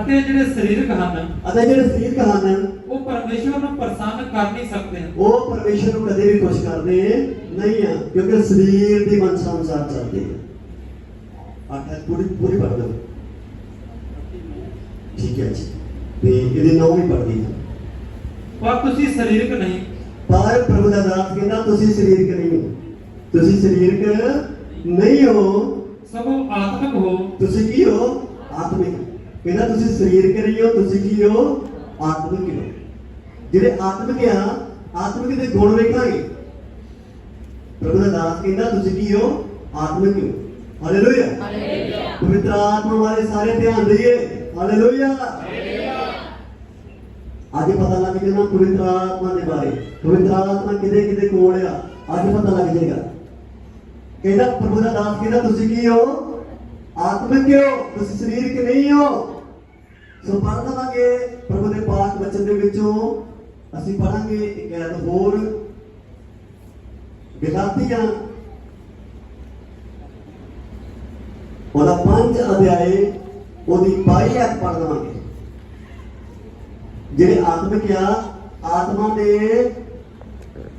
Speaker 2: ਅਤੇ ਜਿਹੜੇ ਸਰੀਰਕ ਹਨ
Speaker 1: ਅਤੇ ਜਿਹੜੇ ਸਰੀਰ ਹਨ
Speaker 2: ਉਹ ਪਰਮੇਸ਼ਵਰ ਨੂੰ ਪ੍ਰਸੰਨ ਕਰ ਨਹੀਂ ਸਕਦੇ।
Speaker 1: ਉਹ ਪਰਮੇਸ਼ਰ ਨੂੰ ਕਦੇ ਵੀ ਖੁਸ਼ ਕਰਦੇ ਨਹੀਂ ਆ ਕਿਉਂਕਿ ਸਰੀਰ ਦੀ ਮਨਸ਼ਾ ਅਨੁਸਾਰ ਚੱਲਦੇ ਆ। ਆਠ ਪੂਰੀ ਪੂਰੀ ਪੜ੍ਹ ਲਓ। ਠੀਕ ਹੈ ਜੀ। ਤੇ ਇਹਦੇ ਨੌ ਵੀ ਪੜ੍ਹਦੀ ਹੈ।
Speaker 2: ਪਰ ਤੁਸੀਂ ਸਰੀਰਕ ਨਹੀਂ
Speaker 1: ਪਰ ਪ੍ਰਭੂ ਦਾ ਦਾਸ ਕਹਿੰਦਾ ਤੁਸੀਂ ਸਰੀਰਕ ਨਹੀਂ ਹੋ। ਤੁਸੀਂ ਸਰੀਰਕ ਨਹੀਂ ਹੋ।
Speaker 2: ਸਗੋਂ ਆਤਮਿਕ ਹੋ।
Speaker 1: ਤੁਸੀਂ ਕੀ ਹੋ? ਆਤਮਿਕ। ਕਹਿੰਦਾ ਤੁਸੀਂ ਸਰੀਰਕ ਨਹੀਂ ਹੋ ਤੁਸੀਂ ਕੀ ਹੋ? ਆਤਮਿਕ ਹੋ। ਜਿਹੜੇ ਆਤਮਿਕ ਆ ਆਤਮਿਕ ਦੇ ਗੁਣ ਵੇਖਾਂਗੇ। ਪ੍ਰਭੂ ਦਾ ਦਾਸ ਕਹਿੰਦਾ ਤੁਸੀਂ ਕੀ ਹੋ? ਆਤਮਿਕ ਹੋ। ਹਾਲੇਲੂਇਆ ਹਾਲੇਲੂਇਆ ਪਵਿੱਤਰ ਆਤਮਾ ਵਾਲੇ ਸਾਰੇ ਧਿਆਨ ਦਈਏ। ਹਾਲੇਲੂਇਆ ਅੱਜ ਪਤਾ ਲੱਗ ਜਾਏਗਾ ਪਵਿੱਤਰ ਆਤਮਾ ਦੇ ਬਾਰੇ। ਪਵਿੱਤਰ ਆਤਮਾ ਕਿਦੇ ਕਿਦੇ ਕੋਲ ਆ, ਅੱਜ ਪਤਾ ਲੱਗ ਜਾਏਗਾ। ਕਹਿੰਦਾ, ਪ੍ਰਭੂ ਦਾ ਦਾਸ ਕਹਿੰਦਾ? ਤੁਸੀਂ ਕੀ ਹੋ? ਆਤਮਿਕ ਹੋ ਤੁਸੀਂ ਸਰੀਰਕ ਨਹੀਂ ਹੋ? ਸੋ ਪੜ੍ਹ ਲਵਾਂਗੇ ਪ੍ਰਭੂ ਦੇ ਪਾਕ ਬਚਨ ਦੇ ਵਿੱਚੋਂ। ਅਸੀਂ ਪੜਾਂਗੇ ਇੱਕ ਐਤ ਹੋਰ। ਗਲਾਤੀਆਂ ਉਹਦਾ ਪੰਜ ਅਧਿਆਏ, ਉਹਦੀ 22 ਐਤ ਪੜ੍ਹ ਲਵਾਂਗੇ। ਜਿਹੜੇ ਆਤਮਿਕ ਆ ਆਤਮਾ ਦੇ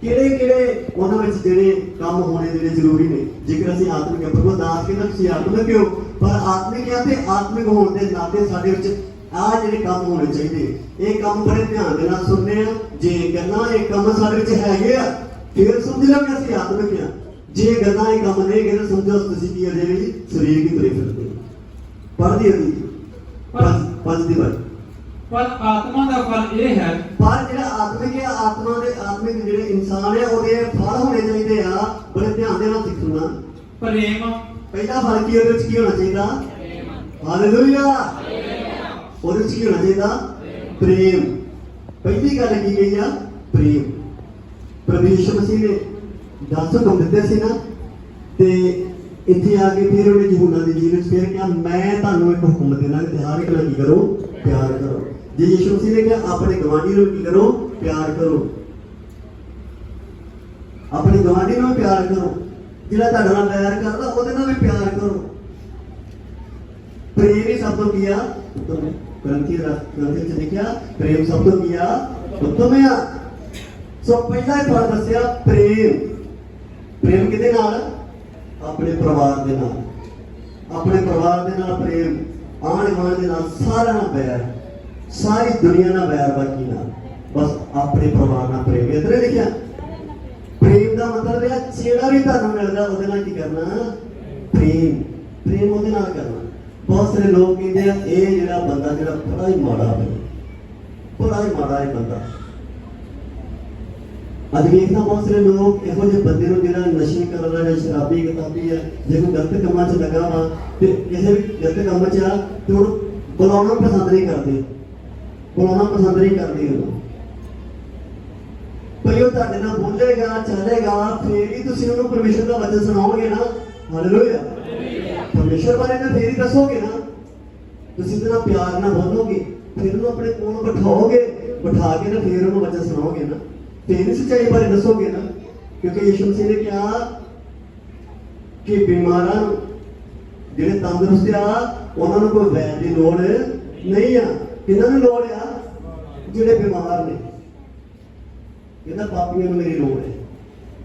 Speaker 1: ਕਿਹੜੇ ਕਿਹੜੇ ਉਹਨਾਂ ਵਿੱਚ ਜਿਹੜੇ ਕੰਮ ਹੋਣੇ ਜਿਹੜੇ ਜ਼ਰੂਰੀ ਨੇ? ਜੇਕਰ ਅਸੀਂ ਆਤਮਿਕ ਆ ਪ੍ਰਭੂ ਦਾਸ ਕਹਿੰਦਾ ਤੁਸੀਂ ਆਤਮਿਕ ਹੋ ਪਰ ਆਤਮਿਕ ਆ ਤੇ ਆਤਮਿਕ ਹੋਣ ਦੇ ਨਾਤੇ ਸਾਡੇ ਵਿੱਚ ਆ ਜਿਹੜੇ ਕੰਮ ਹੋਣੇ ਚਾਹੀਦੇ। ਇਹ ਕੰਮ ਬੜੇ ਧਿਆਨ ਦੇ ਨਾਲ ਸੁਣਨੇ ਆ। ਜੇ ਗੱਲਾਂ ਇਹ ਕੰਮ ਸਾਡੇ ਵਿੱਚ ਹੈਗੇ ਆ ਫਿਰ ਸਮਝ ਲਓ ਕਿ ਅਸੀਂ ਆਤਮਿਕ ਆ। ਜੇ ਗੱਲਾਂ ਇਹ ਕੰਮ ਨਹੀਂ ਤਾਂ ਸਮਝੋ ਤੁਸੀਂ ਕੀ ਅਜੇ ਵੀ ਸਰੀਰ ਦੀ ਤੁਰੇ ਫਿਰਦੇ। ਪੜ੍ਹਦੀ ਹੁੰਦੀ ਪੰਜ ਪੰਜ ਦੀ ਵਾਰ।
Speaker 2: ਪਰ ਆਤਮਾ ਦਾ ਫਲ ਇਹ ਹੈ
Speaker 1: ਪਰ ਜਿਹੜਾ ਆਤਮਿਕ ਹੈ ਆਤਮਾ ਦੇ ਆਤਮਿਕ ਜਿਹੜੇ ਇਨਸਾਨ ਆ ਉਹਦੇ ਫਲ ਹੋਣੇ ਚਾਹੀਦੇ ਆ ਬੜੇ ਧਿਆਨ ਦੇ ਨਾਲ ਸਿੱਖਣਾ
Speaker 2: ਪ੍ਰੇਮ।
Speaker 1: ਪਹਿਲਾ ਫਲ ਕੀ ਉਹਦੇ ਵਿੱਚ ਕੀ ਹੋਣਾ ਚਾਹੀਦਾ? ਹਾਲੇਲੂਇਆ ਉਹਦੇ ਵਿੱਚ ਕੀ ਹੋਣਾ ਚਾਹੀਦਾ? ਪ੍ਰੇਮ। ਪਹਿਲੀ ਗੱਲ ਕੀ ਗਈ ਆ? ਪ੍ਰੇਮ। ਪ੍ਰਭੂ ਯਿਸੂ ਮਸੀਹ ਨੇ ਦਸ ਹੁਕਮ ਦਿੱਤੇ ਸੀ ਨਾ ਤੇ ਇੱਥੇ ਆ ਕੇ ਫਿਰ ਉਹਨੇ ਯਹੂਨਾ ਦੇ ਜੀਵਨ ਵਿੱਚ ਫਿਰ ਕਿਹਾ ਮੈਂ ਤੁਹਾਨੂੰ ਇੱਕ ਹੁਕਮ ਦੇਣਾ ਤੇ ਹਰ ਇੱਕ ਨਾਲ ਕੀ ਕਰੋ ਪਿਆਰ ਕਰੋ। ਜੇ ਯਿਸੂ ਮਸੀਹ ਨੇ ਕਿਹਾ ਆਪਣੇ ਗਵਾਂਢੀ ਨੂੰ ਕੀ ਕਰੋ? ਪਿਆਰ ਕਰੋ। ਆਪਣੇ ਗਵਾਂਢੀ ਨੂੰ ਵੀ ਪਿਆਰ ਕਰੋ। ਜਿਹੜਾ ਤੁਹਾਡੇ ਨਾਲ ਪਿਆਰ ਕਰਦਾ, ਉਹਦੇ ਨਾਲ ਵੀ ਪਿਆਰ ਕਰੋ। ਪ੍ਰੇਮ ਹੀ ਸਭ ਤੋਂ ਕੀ ਆ? ਗ੍ਰੰਥੀ ਗ੍ਰੰਥੀ ਚ ਲਿਖਿਆ, ਪ੍ਰੇਮ ਸਭ ਤੋਂ ਕੀਆ ਉੱਤਮ ਆ। ਸੋ ਪਹਿਲਾ ਹੀ ਪਾਠ ਦੱਸਿਆ, ਪ੍ਰੇਮ। ਪ੍ਰੇਮ ਕਿਹਦੇ ਨਾਲ? ਆਪਣੇ ਪਰਿਵਾਰ ਦੇ ਨਾਲ। ਆਪਣੇ ਪਰਿਵਾਰ ਦੇ ਨਾਲ ਪ੍ਰੇਮ। ਆਣ ਗੁਆਂਢ ਦੇ ਨਾਲ ਸਾਰਿਆਂ ਨਾਲ ਪਿਆਰ। ਸਾਰੀ ਦੁਨੀਆ ਨਾਲ ਵੈਰ ਬਾਕੀ ਨਾਲ ਬਸ ਆਪਣੇ ਪਰਿਵਾਰ ਨਾਲ ਪ੍ਰੇਮ। ਇਤਨੇ ਲਿਖਿਆ ਪ੍ਰੇਮ ਦਾ ਮਤਲਬ ਹੈ ਜਿਹੜਾ ਵੀ ਤੁਹਾਨੂੰ ਮਿਲਦਾ, ਉਹਦੇ ਨਾਲ ਕੀ ਕਰਨਾ? ਪ੍ਰੇਮ। ਪ੍ਰੇਮ ਉਹਦੇ ਨਾਲ ਕਰਨਾ। ਬਹੁਤ ਸਾਰੇ ਲੋਕ ਕਹਿੰਦੇ ਆ, ਇਹ ਜਿਹੜਾ ਬੰਦਾ ਜਿਹੜਾ ਬੜਾ ਹੀ ਮਾੜਾ ਹੈ ਬੜਾ ਹੀ ਮਾੜਾ ਹੈ ਬੰਦਾ। ਅੱਜ ਵੇਖਦਾ ਬਹੁਤ ਸਾਰੇ ਲੋਕ ਇਹੋ ਜਿਹੇ ਬੰਦੇ ਨੂੰ ਜਿਹੜਾ ਨਸ਼ੇ ਕਰਨ ਵਾਲਾ ਹੈ ਸ਼ਰਾਬੀ ਕਿਤਾਬੀ ਹੈ ਜੇ ਕੋਈ ਗਲਤ ਕੰਮਾਂ 'ਚ ਲੱਗਾ ਵਾ ਤੇ ਕਿਸੇ ਵੀ ਗਲਤ ਕੰਮ 'ਚ ਆ, ਤੇ ਉਹਨੂੰ ਬੁਲਾਉਣਾ ਪਸੰਦ ਨਹੀਂ ਕਰਦੇ। ਬੁਲਾਉਣਾ ਪਸੰਦ ਨਹੀਂ ਕਰਦੇ ਉਹਨੂੰ ਭਈ ਉਹ ਤੁਹਾਡੇ ਨਾਲ ਬੋਲੇਗਾ, ਚੱਲੇਗਾ, ਫੇਰ ਹੀ ਤੁਸੀਂ ਉਹਨੂੰ ਪਰਮੇਸ਼ਰ ਦਾ ਵਚਨ ਸੁਣਾਓਗੇ ਨਾ। ਹਾਲੇਲੂਇਆ ਪਰਮੇਸ਼ਰ ਬਾਰੇ ਨਾ ਫੇਰ ਹੀ ਦੱਸੋਗੇ ਨਾ। ਤੁਸੀਂ ਉਹਦੇ ਨਾਲ ਪਿਆਰ ਨਾਲ ਬੋਲੋਗੇ, ਫਿਰ ਉਹਨੂੰ ਆਪਣੇ ਕੋਲ ਬਿਠਾਓਗੇ, ਬਿਠਾ ਕੇ ਨਾ ਫੇਰ ਉਹਨੂੰ ਵਚਨ ਸੁਣਾਓਗੇ ਨਾ। ਫੇਰ ਸੱਚਾਈ ਬਾਰੇ ਦੱਸੋਗੇ ਨਾ। ਕਿਉਂਕਿ ਯਿਸੂ ਮਸੀਹ ਨੇ ਕਿਹਾ ਕਿ ਬਿਮਾਰਾਂ ਨੂੰ, ਜਿਹੜੇ ਤੰਦਰੁਸਤ ਆ, ਉਹਨਾਂ ਨੂੰ ਕੋਈ ਵੈਦ ਦੀ ਲੋੜ ਨਹੀਂ ਆ। ਕਿਹਨਾਂ ਨੂੰ ਲੋੜ ਆ? ਜਿਹੜੇ ਬਿਮਾਰ ਨੇ ਕਹਿੰਦਾ ਪਾਪੀਆਂ ਨੂੰ ਮੇਰੀ ਲੋੜ ਹੈ।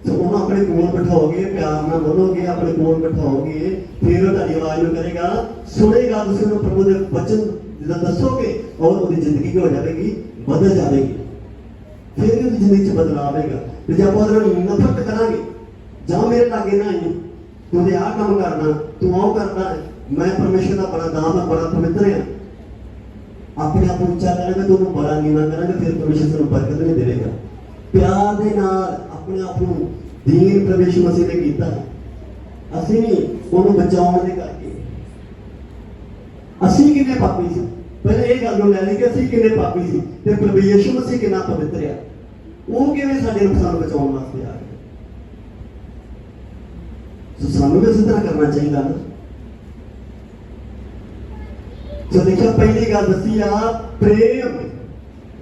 Speaker 1: ਸੋ ਉਹਨੂੰ ਆਪਣੇ ਕੋਲ ਬਿਠਾਓਗੇ, ਪਿਆਰ ਨਾਲ ਬੋਲੋਗੇ, ਆਪਣੇ ਕੋਲ ਬਿਠਾਓਗੇ, ਫਿਰ ਉਹ ਤੁਹਾਡੀ ਆਵਾਜ਼ ਨੂੰ ਕਰੇਗਾ, ਸੁਣੇਗਾ, ਤੁਸੀਂ ਉਹਨੂੰ ਪ੍ਰਭੂ ਦੇ ਵਚਨ ਜਦੋਂ ਦੱਸੋਗੇ ਔਰ ਉਹਦੀ ਜ਼ਿੰਦਗੀ ਕੀ ਹੋ ਜਾਵੇਗੀ, ਬਦਲ ਜਾਵੇਗੀ। ਫਿਰ ਹੀ ਉਹਦੀ ਜ਼ਿੰਦਗੀ 'ਚ ਬਦਲਾਅ ਆਵੇਗਾ। ਤੇ ਜੇ ਆਪਾਂ ਉਹਦੇ ਨਾਲ ਨਫ਼ਰਤ ਕਰਾਂਗੇ, ਜਾਂ ਮੇਰੇ ਲਾਗੇ ਨਾ ਆਈ ਤੂੰ ਤੇ ਆਹ ਕੰਮ ਕਰਨਾ, ਤੂੰ ਆਹ ਕਰਦਾ ਮੈਂ ਪਰਮੇਸ਼ਰ ਦਾ ਬੜਾ ਨਾਮ ਹੈ ਬੜਾ ਪਵਿੱਤਰ ਹਾਂ। ਆਪਣੇ ਆਪ ਨੂੰ ਉੱਚਾ ਕਰਾਂਗੇ ਤਾਂ ਉਹਨੂੰ ਬੜਾ ਨੀਵਾਂ ਕਰਾਂਗੇ, ਫਿਰ ਪਰਮੇਸ਼ਰ ਤੁਹਾਨੂੰ ਬਰਕਤ ਨਹੀਂ ਦੇਵੇਗਾ। ਪਿਆਰ ਦੇ ਨਾਲ ਆਪਣੇ ਆਪ ਨੂੰ ਦੀਨ ਪ੍ਰਵੇਸ਼ ਮਸੀਹ ਨੇ ਕੀਤਾ। ਅਸੀਂ ਉਹਨੂੰ ਬਚਾਉਣ ਦੇ ਕਰਕੇ। ਅਸੀਂ ਕਿੰਨੇ ਪਾਪੀ ਸੀ? ਪਹਿਲੇ ਇਹ ਗੱਲ ਨੂੰ ਲੈ ਲਈ ਕਿ ਅਸੀਂ ਕਿੰਨੇ ਪਾਪੀ ਸੀ ਤੇ ਪ੍ਰਭੂ ਯਿਸੂ ਮਸੀਹ ਕਿੰਨਾ ਪਵਿੱਤਰ ਆ। ਉਹ ਕਿਵੇਂ ਸਾਡੇ ਨੁਕਸਾਨ ਬਚਾਉਣ ਵਾਸਤੇ ਆ ਗਿਆ ਸੋ ਸਾਨੂੰ ਵੀ ਇਸੇ ਤਰ੍ਹਾਂ ਕਰਨਾ ਚਾਹੀਦਾ ਨਾ। ਸੋ ਦੇਖਿਆ ਪਹਿਲੀ ਗੱਲ ਦੱਸੀ ਆ ਪ੍ਰੇਮ।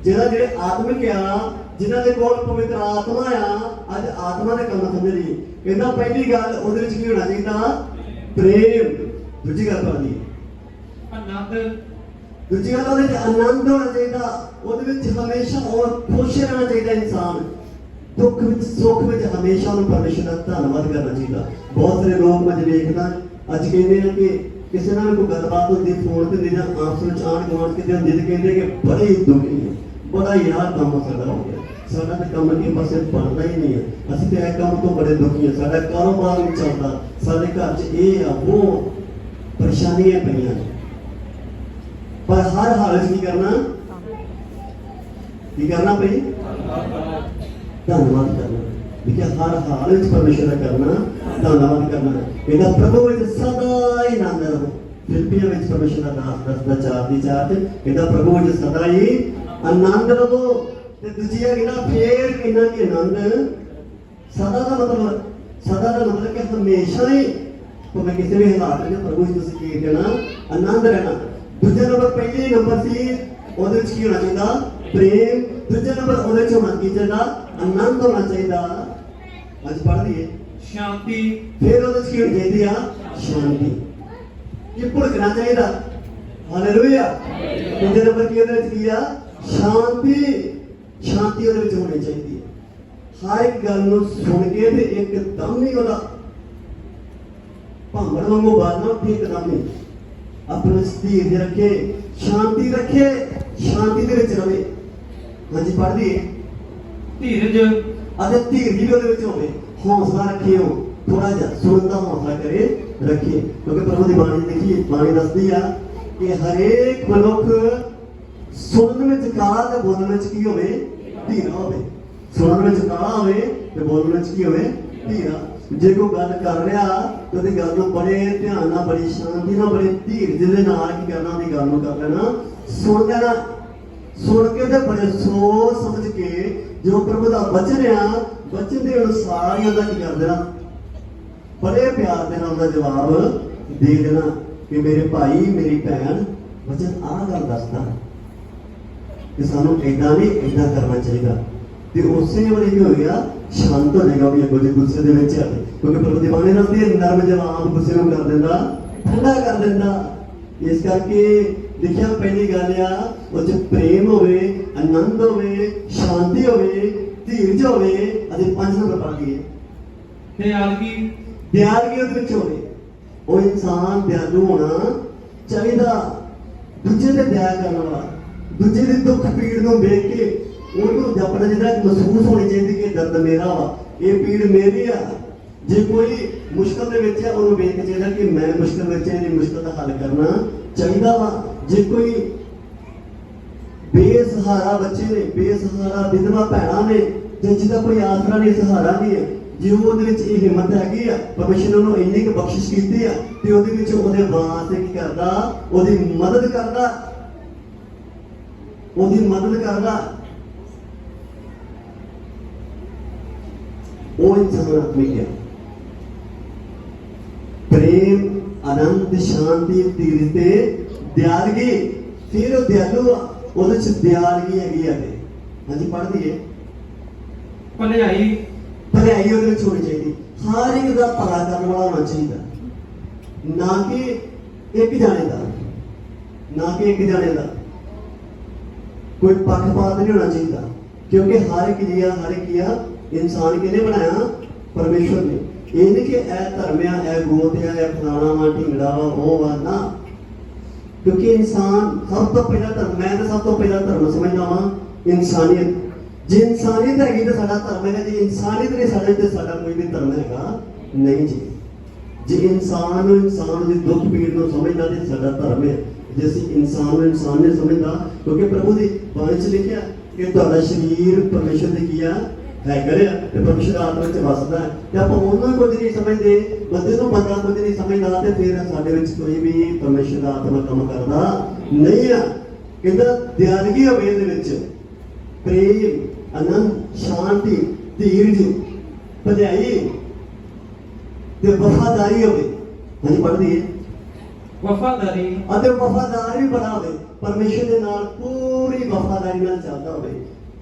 Speaker 1: ਜਿਹੜਾ ਜਿਹੜੇ ਆਤਮਿਕ ਆ ਜਿਨ੍ਹਾਂ ਦੇ ਕੋਲ ਪਵਿੱਤਰ ਆਤਮਾ ਆ ਅੱਜ ਆਤਮਾ ਦੇ ਕੰਮ ਸਮਝ ਰਹੀ ਕਹਿੰਦਾ ਪਹਿਲੀ ਗੱਲ ਉਹਦੇ ਵਿੱਚ ਕੀ ਹੋਣਾ ਚਾਹੀਦਾ? ਪ੍ਰੇਮ। ਦੂਜੀ ਗੱਲ ਤੁਹਾਡੀ।
Speaker 2: ਆਨੰਦ।
Speaker 1: ਦੂਜੀ ਗੱਲ ਉਹਦੇ ਵਿੱਚ ਆਨੰਦ ਹੋਣਾ ਚਾਹੀਦਾ। ਉਹਦੇ ਵਿੱਚ ਹਮੇਸ਼ਾ ਔਰ ਖੁਸ਼ ਰਹਿਣਾ ਚਾਹੀਦਾ ਇਨਸਾਨ। ਦੁੱਖ ਵਿੱਚ ਸੁੱਖ ਵਿੱਚ ਹਮੇਸ਼ਾ ਉਹਨੂੰ ਪਰਮੇਸ਼ਰ ਦਾ ਧੰਨਵਾਦ ਕਰਨਾ ਚਾਹੀਦਾ। ਬਹੁਤ ਸਾਰੇ ਲੋਕ ਮੈਂ ਜੇ ਵੇਖਦਾ ਅੱਜ ਕਹਿੰਦੇ ਨੇ ਕਿ ਕਿਸੇ ਨਾਲ ਕੋਈ ਗੱਲਬਾਤ ਹੁੰਦੀ ਫੋਨ ਤੇ ਨਹੀਂ ਜਾਂ ਆਪਸ ਵਿੱਚ ਆਣ ਗੁਆਂਢ ਕਿਤੇ ਹੁੰਦੀ ਤੇ ਕਹਿੰਦੇ ਕਿ ਬੜੇ ਹੀ ਦੁਖੀ ਨੇ ਬੜਾ ਹੀ ਯਾਰ ਕੰਮ ਸਾਡਾ ਹੋ ਗਿਆ ਸਾਡਾ ਤਾਂ ਕੰਮ ਨਹੀਂ ਪਾਸੇ ਬਣਦਾ ਹੀ ਨਹੀਂ ਹੈ ਅਸੀਂ ਤੇ ਇਹ ਕੰਮ ਤੋਂ ਬੜੇ ਦੁਖੀ ਹਾਂ ਸਾਡਾ ਕਾਰੋਬਾਰ ਨਹੀਂ ਚੱਲਦਾ ਸਾਡੇ ਘਰ 'ਚ ਇਹ ਆ ਉਹ ਪਰੇਸ਼ਾਨੀਆਂ ਪਈਆਂ ਨੇ ਪਰ ਹਰ ਹਾਲਤ 'ਚ ਕੀ ਕਰਨਾ ਕੀ ਕਰਨਾ ਭਈ ਧੰਨਵਾਦ ਕਰਨਾ ਦੇਖਿਆ ਹਰ ਹਾਲ ਵਿੱਚ ਪਰਮੇਸ਼ਰ ਦਾ ਕਰਨਾ ਧੰਨਵਾਦ ਕਰਨਾ ਇਹਦਾ ਪ੍ਰਭੂ ਵਿੱਚ ਸਦਾ ਹੀ ਆਨੰਦ ਰਹੋ ਫਿਲਪੀਆਂ ਵਿੱਚ ਪਰਮੇਸ਼ਰ ਦਾ ਨਾਮ ਦੱਸਦਾ ਚਾਰ ਦੀ ਚਾਰ ਤੇ ਇਹਦਾ ਪ੍ਰਭੂ ਵਿੱਚ ਸਦਾ ਹੀ ਆਨੰਦ ਰਹੋ ਤੇ ਦੂਜੀ ਹੈ ਕਿਹੜਾ ਫੇਰ ਕਿੰਨਾ ਕੀ ਆਨੰਦ ਸਦਾ ਦਾ ਮਤਲਬ ਸਦਾ ਦਾ ਮਤਲਬ ਕਿ ਹਮੇਸ਼ਾ ਹੀ ਭਾਵੇਂ ਕਿਸੇ ਵੀ ਹਾਲਾਤ ਵਿੱਚ ਪ੍ਰਭੂ ਜੀ ਤੁਸੀਂ ਕੀ ਰਹਿਣਾ ਆਨੰਦ ਰਹਿਣਾ ਦੂਜੇ ਨੰਬਰ ਪਹਿਲੇ ਨੰਬਰ ਸੀ ਉਹਦੇ ਵਿੱਚ ਕੀ ਹੋਣਾ ਚਾਹੀਦਾ ਪ੍ਰੇਮ ਦੂਜਾ ਨੰਬਰ ਉਹਦੇ ਵਿੱਚ ਹੋਣਾ ਕੀ ਚਾਹੀਦਾ ਆਨੰਦ ਹੋਣਾ ਚਾਹੀਦਾ ਅੱਜ ਪੜ੍ਹ ਲਈਏ
Speaker 2: ਸ਼ਾਂਤੀ,
Speaker 1: ਫਿਰ ਉਹਦੇ ਵਿੱਚ ਕੀ ਹੋਣੀ ਚਾਹੀਦੀ ਆ? ਸ਼ਾਂਤੀ। ਇਹ ਭੁਲਕਣਾ ਚਾਹੀਦਾ ਹਾਲੇਲੂਇਆ ਦੂਜੇ ਨੰਬਰ ਕੀ ਉਹਦੇ ਵਿੱਚ ਕੀ ਆ? ਸ਼ਾਂਤੀ। ਸ਼ਾਂਤੀ ਉਹਦੇ ਵਿੱਚ ਹੋਣੀ ਚਾਹੀਦੀ ਹੈ ਹਰ ਇੱਕ ਗੱਲ ਨੂੰ ਸੁਣ ਕੇ ਤੇ ਇੱਕਦਮ ਹੀ ਉਹਦਾ ਭਾਂਗੜ ਵਾਂਗੂ ਬਾਤ ਨਾ ਉੱਠੀ ਆਪਣੇ ਸਥਿਰ ਦੇ ਰੱਖੇ, ਸ਼ਾਂਤੀ ਰੱਖੇ, ਸ਼ਾਂਤੀ ਦੇ ਵਿੱਚ ਰਵੇ। ਹਾਂਜੀ ਪੜ੍ਹਦੀ ਲਈਏ।
Speaker 2: ਧੀਰਜ।
Speaker 1: ਅਤੇ ਧੀਰ ਵੀ ਉਹਦੇ ਵਿੱਚ ਹੋਵੇ। ਹੌਸਲਾ ਰੱਖਿਓ ਥੋੜਾ ਜਿਹਾ ਸੁਣਨ ਦਾ ਹੌਸਲਾ ਕਰੇ ਰੱਖੀਏ ਕਿਉਂਕਿ ਪ੍ਰਭੂ ਦੀ ਬਾਣੀ ਦੇਖੀ ਬਾਣੀ ਦੱਸਦੀ ਆ ਕਿ ਹਰੇਕ ਮਨੁੱਖ ਸੁਣਨ ਵਿੱਚ ਕਾਲਾ ਤੇ ਬੋਲਣ ਵਿੱਚ ਕੀ ਹੋਵੇ? ਧੀਰਾ ਹੋਵੇ। ਸੁਣਨ ਵਿੱਚ ਕਾਲਾ ਹੋਵੇ ਤੇ ਬੋਲਣ ਵਿੱਚ ਕੀ ਹੋਵੇ? ਧੀਰਾ। ਜੇ ਕੋਈ ਗੱਲ ਕਰ ਰਿਹਾ ਤੇ ਉਹਦੀ ਗੱਲ ਨੂੰ ਬੜੇ ਧਿਆਨ ਨਾਲ, ਬੜੀ ਸ਼ਾਂਤੀ ਨਾਲ, ਬੜੇ ਧੀਰਜ ਦੇ ਨਾਲ ਕੀ ਕਰਨਾ, ਉਹਦੀ ਗੱਲ ਨੂੰ ਕਰ ਲੈਣਾ। ਸੁਣ ਲੈਣਾ। ਸੁਣ ਕੇ ਤੇ ਬੜੇ ਸੋਚ ਸਮਝ ਕੇ ਜੋ ਪ੍ਰਭੂ ਦਾ ਵਚਨ ਆ ਵਚਨ ਦੇ ਅਨੁਸਾਰ ਹੀ ਉਹਦਾ ਕੀ ਕਰ ਦੇਣਾ ਬੜੇ ਪਿਆਰ ਦੇ ਨਾਲ ਉਹਦਾ ਜਵਾਬ ਦੇ ਦੇਣਾ ਕਿ ਮੇਰੇ ਭਾਈ, ਮੇਰੀ ਭੈਣ ਵਚਨ ਆਹ ਗੱਲ ਦੱਸਦਾ ਕਿ ਸਾਨੂੰ ਏਦਾਂ ਨਹੀਂ, ਏਦਾਂ ਕਰਨਾ ਚਾਹੀਦਾ। ਤੇ ਉਸੇ ਵੇਲੇ ਕੀ ਹੋ ਗਿਆ? ਸ਼ਾਂਤ ਹੋ ਜਾਏਗਾ ਵੀ ਅੱਗੋਂ ਗੁੱਸੇ ਦੇ ਵਿੱਚ ਕਿਉਂਕਿ ਪ੍ਰਭੂ ਦੀ ਬਾਣੀ ਦੱਸਦੀ ਹੈ ਨਰਮ ਜਵਾਬ ਗੁੱਸੇ ਨੂੰ ਕਰ ਦਿੰਦਾ, ਠੰਡਾ ਕਰ ਦਿੰਦਾ। ਇਸ ਕਰਕੇ ਦੇਖਿਆ ਪਹਿਲੀ ਗੱਲ ਆ, ਉਹ ਚ ਪ੍ਰੇਮ ਹੋਵੇ, ਆਨੰਦ ਹੋਵੇ, ਸ਼ਾਂਤੀ ਹੋਵੇ ਧੀਰਜ ਹੋਵੇ ਅਤੇ ਪੰਜ ਨੰਬਰ ਪੜ ਲਈਏ
Speaker 2: ਦਿਆਲਗੀ
Speaker 1: ਦਿਆਲਗੀ ਉਹਦੇ ਵਿੱਚ ਹੋਵੇ? ਉਹ ਇਨਸਾਨ ਦਿਆਲੂ ਹੋਣਾ ਚਾਹੀਦਾ। ਦੂਜੇ ਤੇ ਦਇਆ ਕਰਨ ਵਾਲਾ। ਦੂਜੇ ਦੇ ਦੁੱਖ ਪੀੜ ਨੂੰ ਵੇਖ ਕੇ ਉਹਨੂੰ ਜਪਣਾ ਜਿਹੜਾ ਮਹਿਸੂਸ ਹੋਣੀ ਚਾਹੀਦੀ ਕਿ ਦਰਦ ਮੇਰਾ ਵਾ ਇਹ ਪੀੜ ਮੇਰੀ ਆ। ਜੇ ਕੋਈ ਮੁਸ਼ਕਲ ਦੇ ਵਿੱਚ ਹੈ ਉਹਨੂੰ ਵੇਖ ਕੇ ਚਾਹੀਦਾ ਕਿ ਮੈਂ ਮੁਸ਼ਕਲ ਵਿੱਚ ਹਾਂ ਇਹਦੀ ਮੁਸ਼ਕਲ ਦਾ ਹੱਲ ਕਰਨਾ ਚਾਹੀਦਾ ਵਾ। ਜੇ ਕੋਈ ਬੇਸਹਾਰਾ ਬੱਚੇ ਨੇ, ਬੇਸਹਾਰਾ ਵਿਧਵਾ ਭੈਣਾਂ ਨੇ ਜਾਂ ਜਿਹਦਾ ਕੋਈ ਆਸਰਾ ਨਹੀਂ, ਸਹਾਰਾ ਨਹੀਂ ਹੈ। ਜੇ ਉਹਦੇ ਵਿੱਚ ਇਹ ਹਿੰਮਤ ਹੈਗੀ ਆ, ਪਰਮੇਸ਼ਰ ਨੇ ਇੰਨੀ ਕੁ ਬਖਸ਼ਿਸ਼ ਕੀਤੀ ਆ, ਤੇ ਉਹਦੇ ਵਿੱਚ ਉਹਦੇ ਵਾਸਤੇ ਕੀ ਕਰਦਾ? ਉਹਦੀ ਮਦਦ ਕਰਦਾ। ਉਹਦੀ ਮਦਦ ਕਰਦਾ। ਉਹ ਇਨਸਾਨ ਆਤਮਿਕ ਹੈ। ਪ੍ਰੇਮ, ਆਨੰਦ, ਸ਼ਾਂਤੀ ਤੀਰ ਤੇ ਦਿਆਲਗੀ ਫਿਰ ਉਹ ਦਿਆਲੂ ਆ। ਉਹਦੇ ਚ ਦਿਆਲਗੀ ਹੈਗੀ ਆ ਤੇ ਹਾਂਜੀ ਪੜ੍ਹ ਦਈਏ
Speaker 2: ਭਲਾਈ।
Speaker 1: ਭਲਾਈ ਉਹਦੇ ਵਿੱਚ ਹੋਣੀ ਚਾਹੀਦੀ। ਹਰ ਇੱਕ ਦਾ ਭਲਾ ਕਰਨ ਵਾਲਾ ਹੋਣਾ ਚਾਹੀਦਾ। ਨਾ ਕਿ ਇੱਕ ਜਾਣੇ ਦਾ। ਨਾ ਕਿ ਇੱਕ ਜਾਣੇ ਦਾ। ਕੋਈ ਪੱਖਪਾਤ ਨਹੀਂ ਹੋਣਾ ਚਾਹੀਦਾ। ਕਿਉਂਕਿ ਹਰ ਇੱਕ ਜੀਆ ਹਰ ਇੱਕ ਜੀਆ ਇਨਸਾਨ ਕਿਹਨੇ ਬਣਾਇਆ? ਪਰਮੇਸ਼ਵਰ ਨੇ। ਇਹ ਨਹੀਂ ਕਿ ਇਹ ਧਰਮ ਆ ਇਹ ਗੋਤ ਆ ਇਹ ਫਲਾਣਾ ਵਾ ਢਿੰਗੜਾ ਵਾ ਉਹ ਵਾ ਨਾ। ਕਿਉਂਕਿ ਇਨਸਾਨ ਸਭ ਤੋਂ ਪਹਿਲਾ ਧਰਮ, ਮੈਂ ਤਾਂ ਸਭ ਤੋਂ ਪਹਿਲਾ ਧਰਮ ਸਮਝਦਾ ਵਾਂ, ਇਨਸਾਨੀਅਤ। ਜੇ ਇਨਸਾਨੀਅਤ ਹੈਗੀ ਤਾਂ ਸਾਡਾ ਧਰਮ ਹੈਗਾ, ਜੇ ਇਨਸਾਨੀਅਤ ਨਹੀਂ ਸਾਡੇ, ਤੇ ਸਾਡਾ ਕੋਈ ਵੀ ਧਰਮ ਹੈਗਾ ਨਹੀਂ ਜੀ। ਜੇ ਇਨਸਾਨ ਨੂੰ ਇਨਸਾਨ ਦੀ ਦੁੱਖ ਪੀੜ ਨੂੰ ਸਮਝਦਾ, ਤੇ ਸਾਡਾ ਧਰਮ ਹੈ। ਜੇ ਅਸੀਂ ਇਨਸਾਨ ਨੂੰ ਇਨਸਾਨ ਨੇ ਸਮਝਦਾ, ਕਿਉਂਕਿ ਪ੍ਰਭੂ ਦੀ ਬਾਣੀ 'ਚ ਲਿਖਿਆ ਕਿ ਤੁਹਾਡਾ ਸਰੀਰ ਪਰਮੇਸ਼ਰ ਦੇ ਕੀ ਆ? ਹੈ ਕਰਿਆ ਤੇ ਪਰਮੇਸ਼ਰ ਆਤਮਾ ਵਿੱਚ ਵਸਦਾ ਹੈ ਤੇ ਆਪਾਂ ਉਹਨੂੰ ਕੁਝ ਨਹੀਂ ਸਮਝਦੇ ਬੰਦੇ ਨੂੰ ਬੰਦਾ ਕੁਝ ਨਹੀਂ ਸਮਝਦਾ ਤੇ ਫਿਰ ਸਾਡੇ ਵਿੱਚ ਕੋਈ ਵੀ ਪਰਮੇਸ਼ਰ ਦਾ ਆਤਮਾ ਕੰਮ ਕਰਦਾ ਨਹੀਂ ਆ ਕਹਿੰਦਾ ਦਿਆਲਗੀ ਹੋਵੇ ਇਹਦੇ ਵਿੱਚ ਪ੍ਰੇਮ ਆਨੰਦ ਸ਼ਾਂਤੀ ਧੀਰਜ ਭਲਾਈ ਤੇ ਵਫਾਦਾਰੀ ਹੋਵੇ ਹਾਂਜੀ ਪੜ੍ਹਦੀ ਹੈ
Speaker 2: ਵਫਾਦਾਰੀ
Speaker 1: ਅਤੇ ਵਫਾਦਾਰ ਵੀ ਬਣਾ ਹੋਵੇ ਪਰਮੇਸ਼ਰ ਦੇ ਨਾਲ ਪੂਰੀ ਵਫਾਦਾਰੀ ਨਾਲ ਚੱਲਦਾ ਹੋਵੇ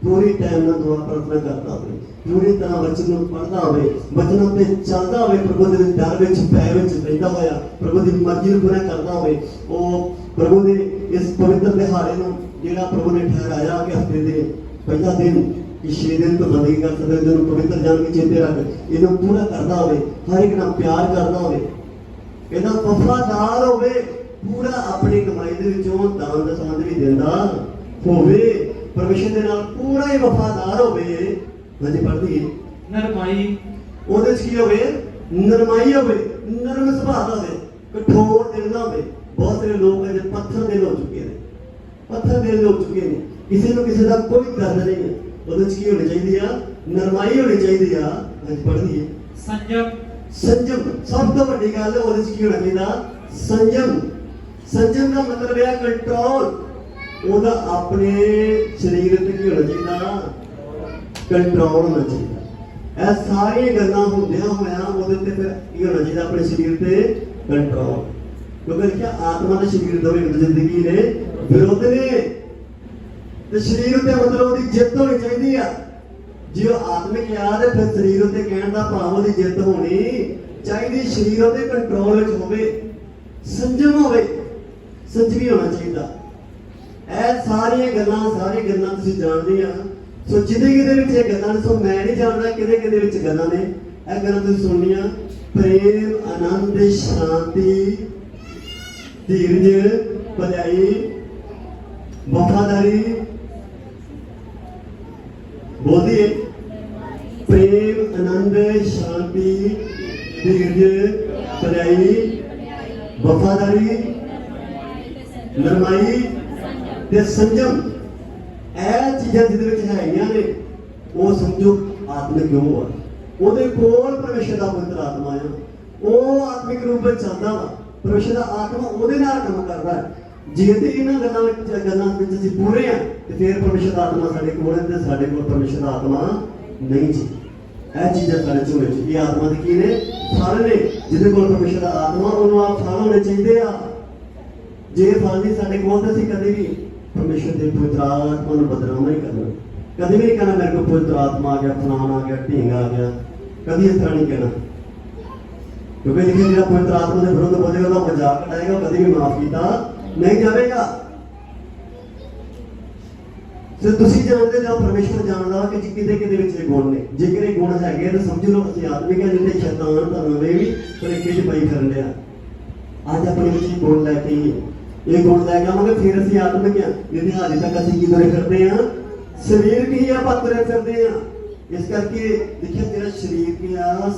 Speaker 1: ਪੂਰੀ ਟਾਈਮ ਨਾਲ ਦੁਆ ਪ੍ਰਾਰਥਨਾ ਕਰਦਾ ਹੋਵੇ ਪੂਰੀ ਤਰ੍ਹਾਂ ਵਚਨ ਨੂੰ ਪੜ੍ਹਦਾ ਹੋਵੇ ਵਚਨਾਂ ਤੇ ਚੱਲਦਾ ਹੋਵੇ ਪ੍ਰਭੂ ਦੇ ਦਰ ਵਿੱਚ ਪੈ ਵਿੱਚ ਰਹਿੰਦਾ ਹੋਇਆ ਪ੍ਰਭੂ ਦੀ ਮਰਜ਼ੀ ਨੂੰ ਪੂਰਾ ਕਰਦਾ ਹੋਵੇ ਉਹ ਪ੍ਰਭੂ ਦੇ ਇਸ ਪਵਿੱਤਰ ਦਿਹਾੜੇ ਨੂੰ ਜਿਹੜਾ ਪ੍ਰਭੂ ਨੇ ਠਹਿਰਾਇਆ ਕਿ ਹਫ਼ਤੇ ਦੇ ਪਹਿਲਾ ਦਿਨ ਕਿ ਛੇ ਦਿਨ ਤੋਂ ਬੰਦਗੀ ਕਰ ਸਕਦੇ ਹੋ, ਪਵਿੱਤਰ ਜਾਣ ਕੇ ਚੇਤੇ ਰੱਖ ਇਹਨੂੰ ਪੂਰਾ ਕਰਦਾ ਹੋਵੇ ਹਰ ਇੱਕ ਨਾਲ ਪਿਆਰ ਕਰਦਾ ਹੋਵੇ ਇਹਦਾ ਵਫਾਦਾਰ ਹੋਵੇ ਪੂਰਾ ਆਪਣੀ ਕਮਾਈ ਦੇ ਵਿੱਚੋਂ ਦਾਨ ਦਸਾਂ ਵੀ ਦਿੰਦਾ ਹੋਵੇ। ਪਰਮੇਸ਼ਰ ਦੇ ਨਾਲ ਪੂਰਾ ਹੀ ਵਫਾਦਾਰ ਹੋਵੇ ਹਾਂਜੀ ਪੜ੍ਹਦੀ ਹੈ
Speaker 2: ਨਰਮਾਈ।
Speaker 1: ਉਹਦੇ ਚ ਕੀ ਹੋਵੇ? ਨਰਮਾਈ ਹੋਵੇ ਨਰਮ ਸੁਭਾਅ ਦਾ ਹੋਵੇ ਕਠੋਰ ਦਿਲ ਦਾ ਹੋਵੇ। ਬਹੁਤ ਸਾਰੇ ਲੋਕ ਅਜੇ ਪੱਥਰ ਦਿਲ ਹੋ ਚੁੱਕੇ ਨੇ। ਪੱਥਰ ਦਿਲ ਹੋ ਚੁੱਕੇ ਨੇ। ਕਿਸੇ ਨੂੰ ਕਿਸੇ ਦਾ ਕੋਈ ਦਰਦ ਨਹੀਂ ਹੈ। ਉਹਦੇ ਚ ਕੀ ਹੋਣੀ ਚਾਹੀਦੀ ਆ? ਨਰਮਾਈ ਹੋਣੀ ਚਾਹੀਦੀ ਆ। ਹਾਂਜੀ ਪੜ੍ਹਦੀ ਹੈ
Speaker 2: ਸੰਜਮ।
Speaker 1: ਸੰਜਮ ਸਭ ਤੋਂ ਵੱਡੀ ਗੱਲ ਉਹਦੇ ਚ ਕੀ ਹੋਣਾ ਚਾਹੀਦਾ? ਸੰਜਮ। ਸੰਜਮ ਦਾ ਮਤਲਬ ਹੈ ਕੰਟਰੋਲ ਉਹਦਾ ਆਪਣੇ ਸਰੀਰ ਤੇ ਕੀ ਹੋਣਾ ਚਾਹੀਦਾ ਕੰਟਰੋਲ ਹੋਣਾ ਚਾਹੀਦਾ ਇਹ ਸਾਰੀਆਂ ਗੱਲਾਂ ਹੁੰਦਿਆਂ ਹੋਇਆ ਉਹਦੇ ਤੇ ਫਿਰ ਕੀ ਹੋਣਾ ਚਾਹੀਦਾ ਆਪਣੇ ਸਰੀਰ ਤੇ ਕੰਟਰੋਲ ਕਿਉਂਕਿ ਲਿਖਿਆ ਆਤਮਾ ਤੇ ਸਰੀਰ ਦੋਵੇਂ ਇੱਕ ਜ਼ਿੰਦਗੀ ਨੇ? ਵਿਰੋਧ ਨੇ। ਤੇ ਸਰੀਰ ਉੱਤੇ ਮਤਲਬ ਉਹਦੀ ਜਿੱਤ ਹੋਣੀ ਚਾਹੀਦੀ ਆ। ਜੇ ਉਹ ਆਤਮਿਕ ਯਾਦ ਹੈ ਫਿਰ ਸਰੀਰ ਉੱਤੇ ਕਹਿਣ ਦਾ ਭਾਵ ਉਹਦੀ ਜਿੱਤ ਹੋਣੀ ਚਾਹੀਦੀ। ਸਰੀਰ ਉਹਦੇ ਕੰਟਰੋਲ ਵਿੱਚ ਹੋਵੇ, ਸੰਜਮ ਹੋਵੇ, ਸੰਜਮੀ ਹੋਣਾ ਚਾਹੀਦਾ। ਇਹ ਸਾਰੀਆਂ ਗੱਲਾਂ ਸਾਰੀਆਂ ਗੱਲਾਂ ਤੁਸੀਂ ਜਾਣਦੇ ਆ। ਸੋ ਜਿਹਦੇ ਦੇ ਵਿੱਚ ਇਹ ਗੱਲਾਂ ਨੇ, ਸੋ ਮੈਂ ਨਹੀਂ ਜਾਣਦਾ ਕਿਹਦੇ ਕਿਹਦੇ ਵਿੱਚ ਗੱਲਾਂ ਨੇ। ਇਹ ਗੱਲਾਂ ਤੁਸੀਂ ਸੁਣਨੀਆਂ। ਪ੍ਰੇਮ, ਆਨੰਦ, ਸ਼ਾਂਤੀ, ਧੀਰਜ, ਭਲਾਈ, ਵਫਾਦਾਰੀ। ਬੋਲੀਏ। ਪ੍ਰੇਮ, ਆਨੰਦ, ਸ਼ਾਂਤੀ, ਧੀਰਜ, ਭਲਾਈ, ਵਫਾਦਾਰੀ, ਨਰਮਾਈ ਤੇ ਸੰਜਮ। ਇਹ ਚੀਜ਼ਾਂ ਜਿਹਦੇ ਵਿੱਚ ਹੈਗੀਆਂ ਨੇ, ਉਹ ਸਮਝੋ ਆਤਮਿਕ ਕਿਉਂ ਆ? ਉਹਦੇ ਕੋਲ ਪਰਮੇਸ਼ਰ ਦਾ ਪਵਿੱਤਰ ਆਤਮਾ ਆ। ਉਹ ਆਤਮਿਕ ਰੂਪ ਵਿੱਚ ਚੱਲਦਾ ਵਾ। ਪਰਮੇਸ਼ਰ ਦਾ ਆਤਮਾ ਉਹਦੇ ਨਾਲ ਕੰਮ ਕਰਦਾ ਹੈ। ਜੇ ਇਹਨਾਂ ਗੱਲਾਂ ਵਿੱਚ ਗੱਲਾਂ ਵਿੱਚ ਅਸੀਂ ਪੂਰੇ ਆ, ਤੇ ਫਿਰ ਪਰਮੇਸ਼ਰ ਦਾ ਆਤਮਾ ਸਾਡੇ ਕੋਲ ਹੈ ਤੇ ਸਾਡੇ ਕੋਲ ਪਰਮੇਸ਼ਰ ਦਾ ਆਤਮਾ ਨਹੀਂ ਜੀ। ਇਹ ਚੀਜ਼ਾਂ ਸਾਡੇ ਚ ਹੋਣੇ ਇਹ ਆਤਮਾ ਦੇ ਕੀ ਨੇ? ਫਲ ਨੇ। ਜਿਹਦੇ ਕੋਲ ਪਰਮੇਸ਼ਰ ਦਾ ਆਤਮਾ, ਉਹਨੂੰ ਆਪ ਫਲ ਹੋਣੇ ਚਾਹੀਦੇ ਆ। ਜੇ ਫਲ ਨਹੀਂ ਸਾਡੇ ਕੋਲ ਤਾਂ ਅਸੀਂ ਕਦੇ ਵੀ ਪਰਮੇਸ਼ਰ ਦੇ ਪਵਿੱਤਰ ਆਤਮਾ ਨੂੰ ਬਦਨਾਮ ਨਹੀਂ ਕਰਨਾ। ਕਦੇ ਵੀ ਨਹੀਂ ਕਹਿਣਾ ਮੇਰੇ ਕੋਲ ਪਵਿੱਤਰ ਆਤਮਾ ਆ ਗਿਆ, ਫਲਾਣਾ ਆ ਗਿਆ, ਢੀਂਗ ਆ ਗਿਆ। ਕਦੀ ਇਸ ਤਰ੍ਹਾਂ ਨਹੀਂ ਕਹਿਣਾ। ਕਿਉਂਕਿ ਲਿਖਿਆ ਜਿਹੜਾ ਪਵਿੱਤਰ ਆਤਮਾ ਦੇ ਵਿਰੁੱਧ ਬੋਲੇਗਾ, ਉਹਦਾ ਮਜ਼ਾਕ ਉਡਾਏਗਾ ਉਹ ਵੀ ਮਾਫ ਕੀਤਾ ਨਹੀਂ ਜਾਵੇਗਾ। ਸੋ ਤੁਸੀਂ ਜਾਣਦੇ ਜਾਂ ਪਰਮੇਸ਼ਵਰ ਜਾਣਦਾ ਕਿ ਜੀ ਕਿਤੇ ਕਿਤੇ ਵਿੱਚ ਇਹ ਗੁਣ ਨੇ। ਜੇਕਰ ਇਹ ਗੁਣ ਹੈਗੇ ਤਾਂ ਸਮਝ ਲਓ ਅਸੀਂ ਆਤਮਿਕ ਹੈ ਜਿੱਤੇ ਸ਼ੈਤਾਨ ਤੁਹਾਨੂੰ ਵੇ ਵੀ ਭਲੇਖੇ ਚ ਪਾਈ ਫਿਰਨ ਲਿਆ ਅੱਜ ਆਪਣੇ ਵਿੱਚ ਗੁਣ ਲੈ ਕੇ ਆਈਏ। ਇਹ ਗੁਣ ਲੈ ਕੇ ਆਵਾਂਗੇ, ਫਿਰ ਅਸੀਂ ਆਤਮਿਕ ਆ ਜਿਹਦੇ ਹਾਲੇ ਤੱਕ ਅਸੀਂ ਕੀ ਤੁਰੇ ਫਿਰਦੇ ਆ ਸਰੀਰ ਕੀ ਆ, ਆਪਾਂ ਤੁਰੇ ਫਿਰਦੇ ਆ ਇਸ ਕਰਕੇ ਦੇਖਿਆ, ਤੇਰਾ ਸਰੀਰ ਕੀ ਆ?